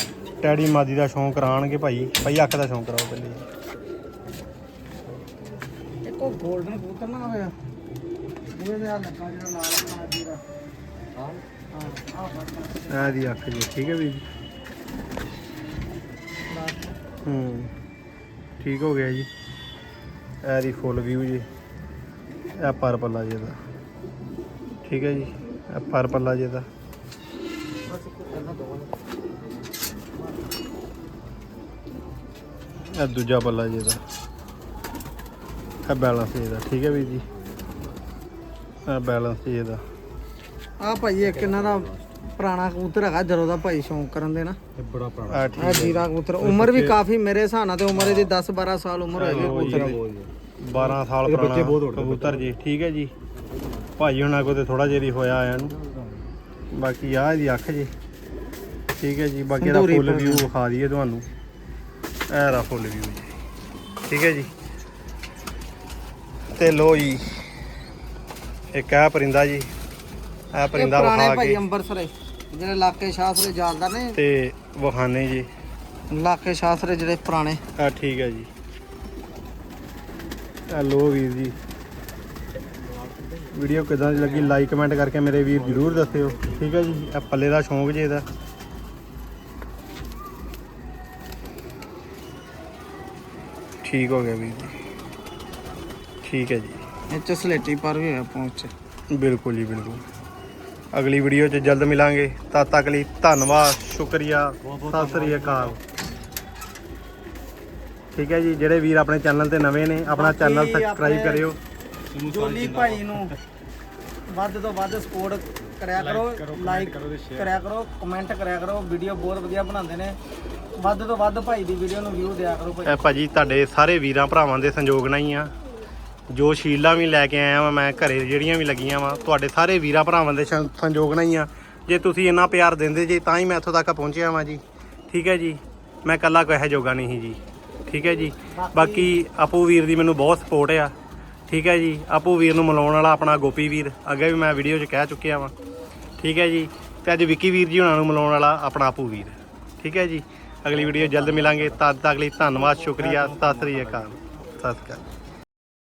ਟੈਡੀ ਮਾਦੀ ਦਾ ਸ਼ੌਂਕ ਕਰਾਣਗੇ ਭਾਈ। ਭਾਈ ਅੱਖ ਦਾ ਸ਼ੌਂਕ ਕਰਾਓ ਪਹਿਲੇ। ਉਹ 골ਡਨ ਕਬੂਤਰ ਨਾ ਹੋਇਆ। ਇਹਦੇ ਆ ਲੱਗਾ ਜਿਹੜਾ ਲਾਲ ਮਾਦੀ ਦਾ ਹਾਂ। ਹਾਂ ਆਹ ਬਸ ਇਹ ਦੀ ਅੱਖ ਜੀ ਠੀਕ ਹੈ ਵੀਰ ਜੀ? ਹੂੰ ਠੀਕ ਹੋ ਗਿਆ ਜੀ। ਇਹ ਦੀ ਫੁੱਲ ਵਿਊ ਜੀ। ਇਹ ਪਰ ਪੱਲਾ ਜੀ ਦਾ। ਠੀਕ ਹੈ ਜੀ ਇਹ ਪਰ ਪੱਲਾ ਜੀ ਦਾ। ਇਹ ਦੂਜਾ ਪੱਲਾ ਜੀ ਦਾ। ਇਹ ਬੈਲੈਂਸ ਜੀ ਦਾ ਠੀਕ ਹੈ ਵੀਰ ਜੀ? ਇਹ ਬੈਲੈਂਸ ਇਹਦਾ। ਆ ਭਾਈ ਇੱਕ ਇਹਨਾਂ ਦਾ ਪੁਰਾਣਾ ਕਬੂਤਰ ਹੈਗਾ ਜਦੋਂ ਦਾ ਭਾਈ ਸ਼ੌਂਕ ਕਰਨ ਦੇ ਨਾ। ਇਹ ਬੜਾ ਪੁਰਾਣਾ ਆ ਆ ਠੀਕ ਹੈ ਜੀਰਾ ਕਬੂਤਰ ਉਮਰ ਵੀ ਕਾਫੀ ਮੇਰੇ ਹਿਸਾਬ ਨਾਲ ਤੇ ਉਮਰ ਇਹਦੀ 10 12 ਸਾਲ ਉਮਰ ਹੋਏਗੀ ਕਬੂਤਰ ਦੀ। 12 ਸਾਲ ਇਹਦੇ ਪੁਰਾਣਾ ਬੱਚੇ ਬਹੁਤ ਉੱਡਦੇ ਕਬੂਤਰ ਜੀ ਠੀਕ ਹੈ ਜੀ। ਭਾਈ ਹੁਣਾਂ ਕੋ ਤੇ ਥੋੜਾ ਜਿਹਾ ਹੀ ਹੋਇਆ ਆਇਆ ਨੂੰ। ਬਾਕੀ ਆ ਇਹਦੀ ਅੱਖ ਜੀ ਠੀਕ ਹੈ ਜੀ। ਬਾਕੀ ਇਹਦਾ ਸੰਧੂਰੀ ਫੁੱਲ ਵਿਊ ਵਿਖਾ ਦਈਏ ਤੁਹਾਨੂੰ। ਇਹ ਰਾ ਫੁੱਲ ਵਿਊ ਜੀ ਠੀਕ ਹੈ ਜੀ। ਤੇ ਲੋ ਜੀ ਇੱਕ ਆ ਪਰਿੰਦਾ ਜੀ ਇਹ ਪਰਿੰਦਾ ਪੁਰਾਣੇ ਵਿਖਾ ਭਾਈ ਕੇ। ਅੰਬਰਸਰੇ ਜਿਹੜੇ ਇਲਾਕੇ ਸ਼ਾਸਰੇ ਜਾਲਦਾ ਨੇ। ਤੇ ਵਿਖਾਣੇ ਜੀ। ਇਲਾਕੇ ਸ਼ਾਸਰੇ ਜਿਹੜੇ ਪੁਰਾਣੇ। ਆ ਠੀਕ ਹੈ ਜੀ। ਆ ਲੋ ਵੀਰ ਜੀ। ਵੀਡੀਓ ਕਿਦਾਂ ਦੀ ਲੱਗੀ ਲਾਈਕ ਕਮੈਂਟ ਕਰਕੇ ਮੇਰੇ ਵੀਰ ਜਰੂਰ ਦੱਸਿਓ। ਠੀਕ ਹੈ ਜੀ ਆ ਪੱਲੇ ਦਾ ਸ਼ੌਂਕ ਜੇ ਇਹਦਾ। ਠੀਕ ਹੋ ਗਿਆ ਵੀਰ ਜੀ। ਠੀਕ ਹੈ ਜੀ। ਇਹ ਚ ਸਲੇਟੀ ਪਰ ਵੀ ਹੋਇਆ ਪਹੁੰਚ ਬਿਲਕੁਲ ਜੀ ਬਿਲਕੁਲ। ਅਗਲੀ ਵੀਡੀਓ 'ਚ ਜਲਦ ਮਿਲਾਂਗੇ। ਤਦ ਤੱਕ ਲਈ ਧੰਨਵਾਦ ਸ਼ੁਕਰੀਆ। ਸਤਿ ਸ੍ਰੀ ਅਕਾਲ। ਠੀਕ ਹੈ ਜੀ ਜਿਹੜੇ ਵੀਰ ਆਪਣੇ ਚੈਨਲ ਤੇ ਨਵੇਂ ਨੇ ਆਪਣਾ ਚੈਨਲ ਬਾਕੀ ਸਬਸਕ੍ਰਾਈਬ ਆਪਣੇ- ਕਰਿਓ। ਜੋਲੀ ਭਾਈ ਨੂੰ ਵੱਧ ਤੋਂ ਵੱਧ ਸਪੋਰਟ ਕਰਿਆ ਕਰੋ ਲਾਈਕ ਕਰਿਆ ਕਰੋ ਕਮੈਂਟ ਕਰਿਆ ਕਰੋ। ਵੀਡੀਓ ਬਹੁਤ ਵਧੀਆ ਬਣਾਉਂਦੇ ਨੇ। ਵੱਧ ਤੋਂ ਵੱਧ ਭਾਈ ਦੀ ਵੀਡੀਓ ਨੂੰ ਵਿਊ ਦਿਆ ਕਰੋ ਭਾਈ। ਇਹ ਭਾਜੀ ਤੁਹਾਡੇ ਸਾਰੇ ਵੀਰਾਂ ਭਰਾਵਾਂ ਦੇ ਸੰਯੋਗ ਨਾਲ ਹੀ ਆ। ਜੋ ਸ਼ੀਲਾਂ ਵੀ ਲੈ ਕੇ ਆਇਆ ਵਾਂ, ਮੈਂ ਘਰੇ ਜਿਹੜੀਆਂ ਵੀ ਲੱਗੀਆਂ ਵਾਂ, ਤੁਹਾਡੇ ਸਾਰੇ ਵੀਰਾਂ ਭਰਾਵਾਂ ਦੇ ਸੰਯੋਗ ਨਾਲ ਹੀ ਆ। ਜੇ ਤੁਸੀਂ ਇੰਨਾ ਪਿਆਰ ਦਿੰਦੇ ਜੇ, ਤਾਂ ਹੀ ਮੈਂ ਇੱਥੋਂ ਤੱਕ ਪਹੁੰਚਿਆ ਵਾਂ ਜੀ। ਠੀਕ ਹੈ ਜੀ? ਮੈਂ ਇਕੱਲਾ ਕੋਈ ਇਹ ਜੋਗਾ ਨਹੀਂ ਸੀ ਜੀ। ਠੀਕ ਹੈ ਜੀ? ਬਾਕੀ ਆਪੂ ਵੀਰ ਦੀ ਮੈਨੂੰ ਬਹੁਤ ਸਪੋਰਟ ਆ। ਠੀਕ ਹੈ ਜੀ? ਆਪੂ ਵੀਰ ਨੂੰ ਮਿਲਾਉਣ ਵਾਲਾ ਆਪਣਾ ਗੋਪੀ ਵੀਰ, ਅੱਗੇ ਵੀ ਮੈਂ ਵੀਡੀਓ 'ਚ ਕਹਿ ਚੁੱਕਿਆ ਵਾਂ। ਠੀਕ ਹੈ ਜੀ? ਤੇ ਅੱਜ ਵਿੱਕੀ ਵੀਰ ਜੀ ਉਹਨਾਂ ਨੂੰ ਮਿਲਾਉਣ ਵਾਲਾ ਆਪਣਾ ਆਪੂ ਵੀਰ। ਠੀਕ ਹੈ ਜੀ? ਅਗਲੀ ਵੀਡੀਓ ਜਲਦ ਮਿਲਾਂਗੇ। ਤਦ ਤੱਕ ਲਈ ਧੰਨਵਾਦ, ਸ਼ੁਕਰੀਆ। ਸਤਿ ਸ੍ਰੀ ਅਕਾਲ। ਸਤਿ ਸ੍ਰੀ ਅਕਾਲ।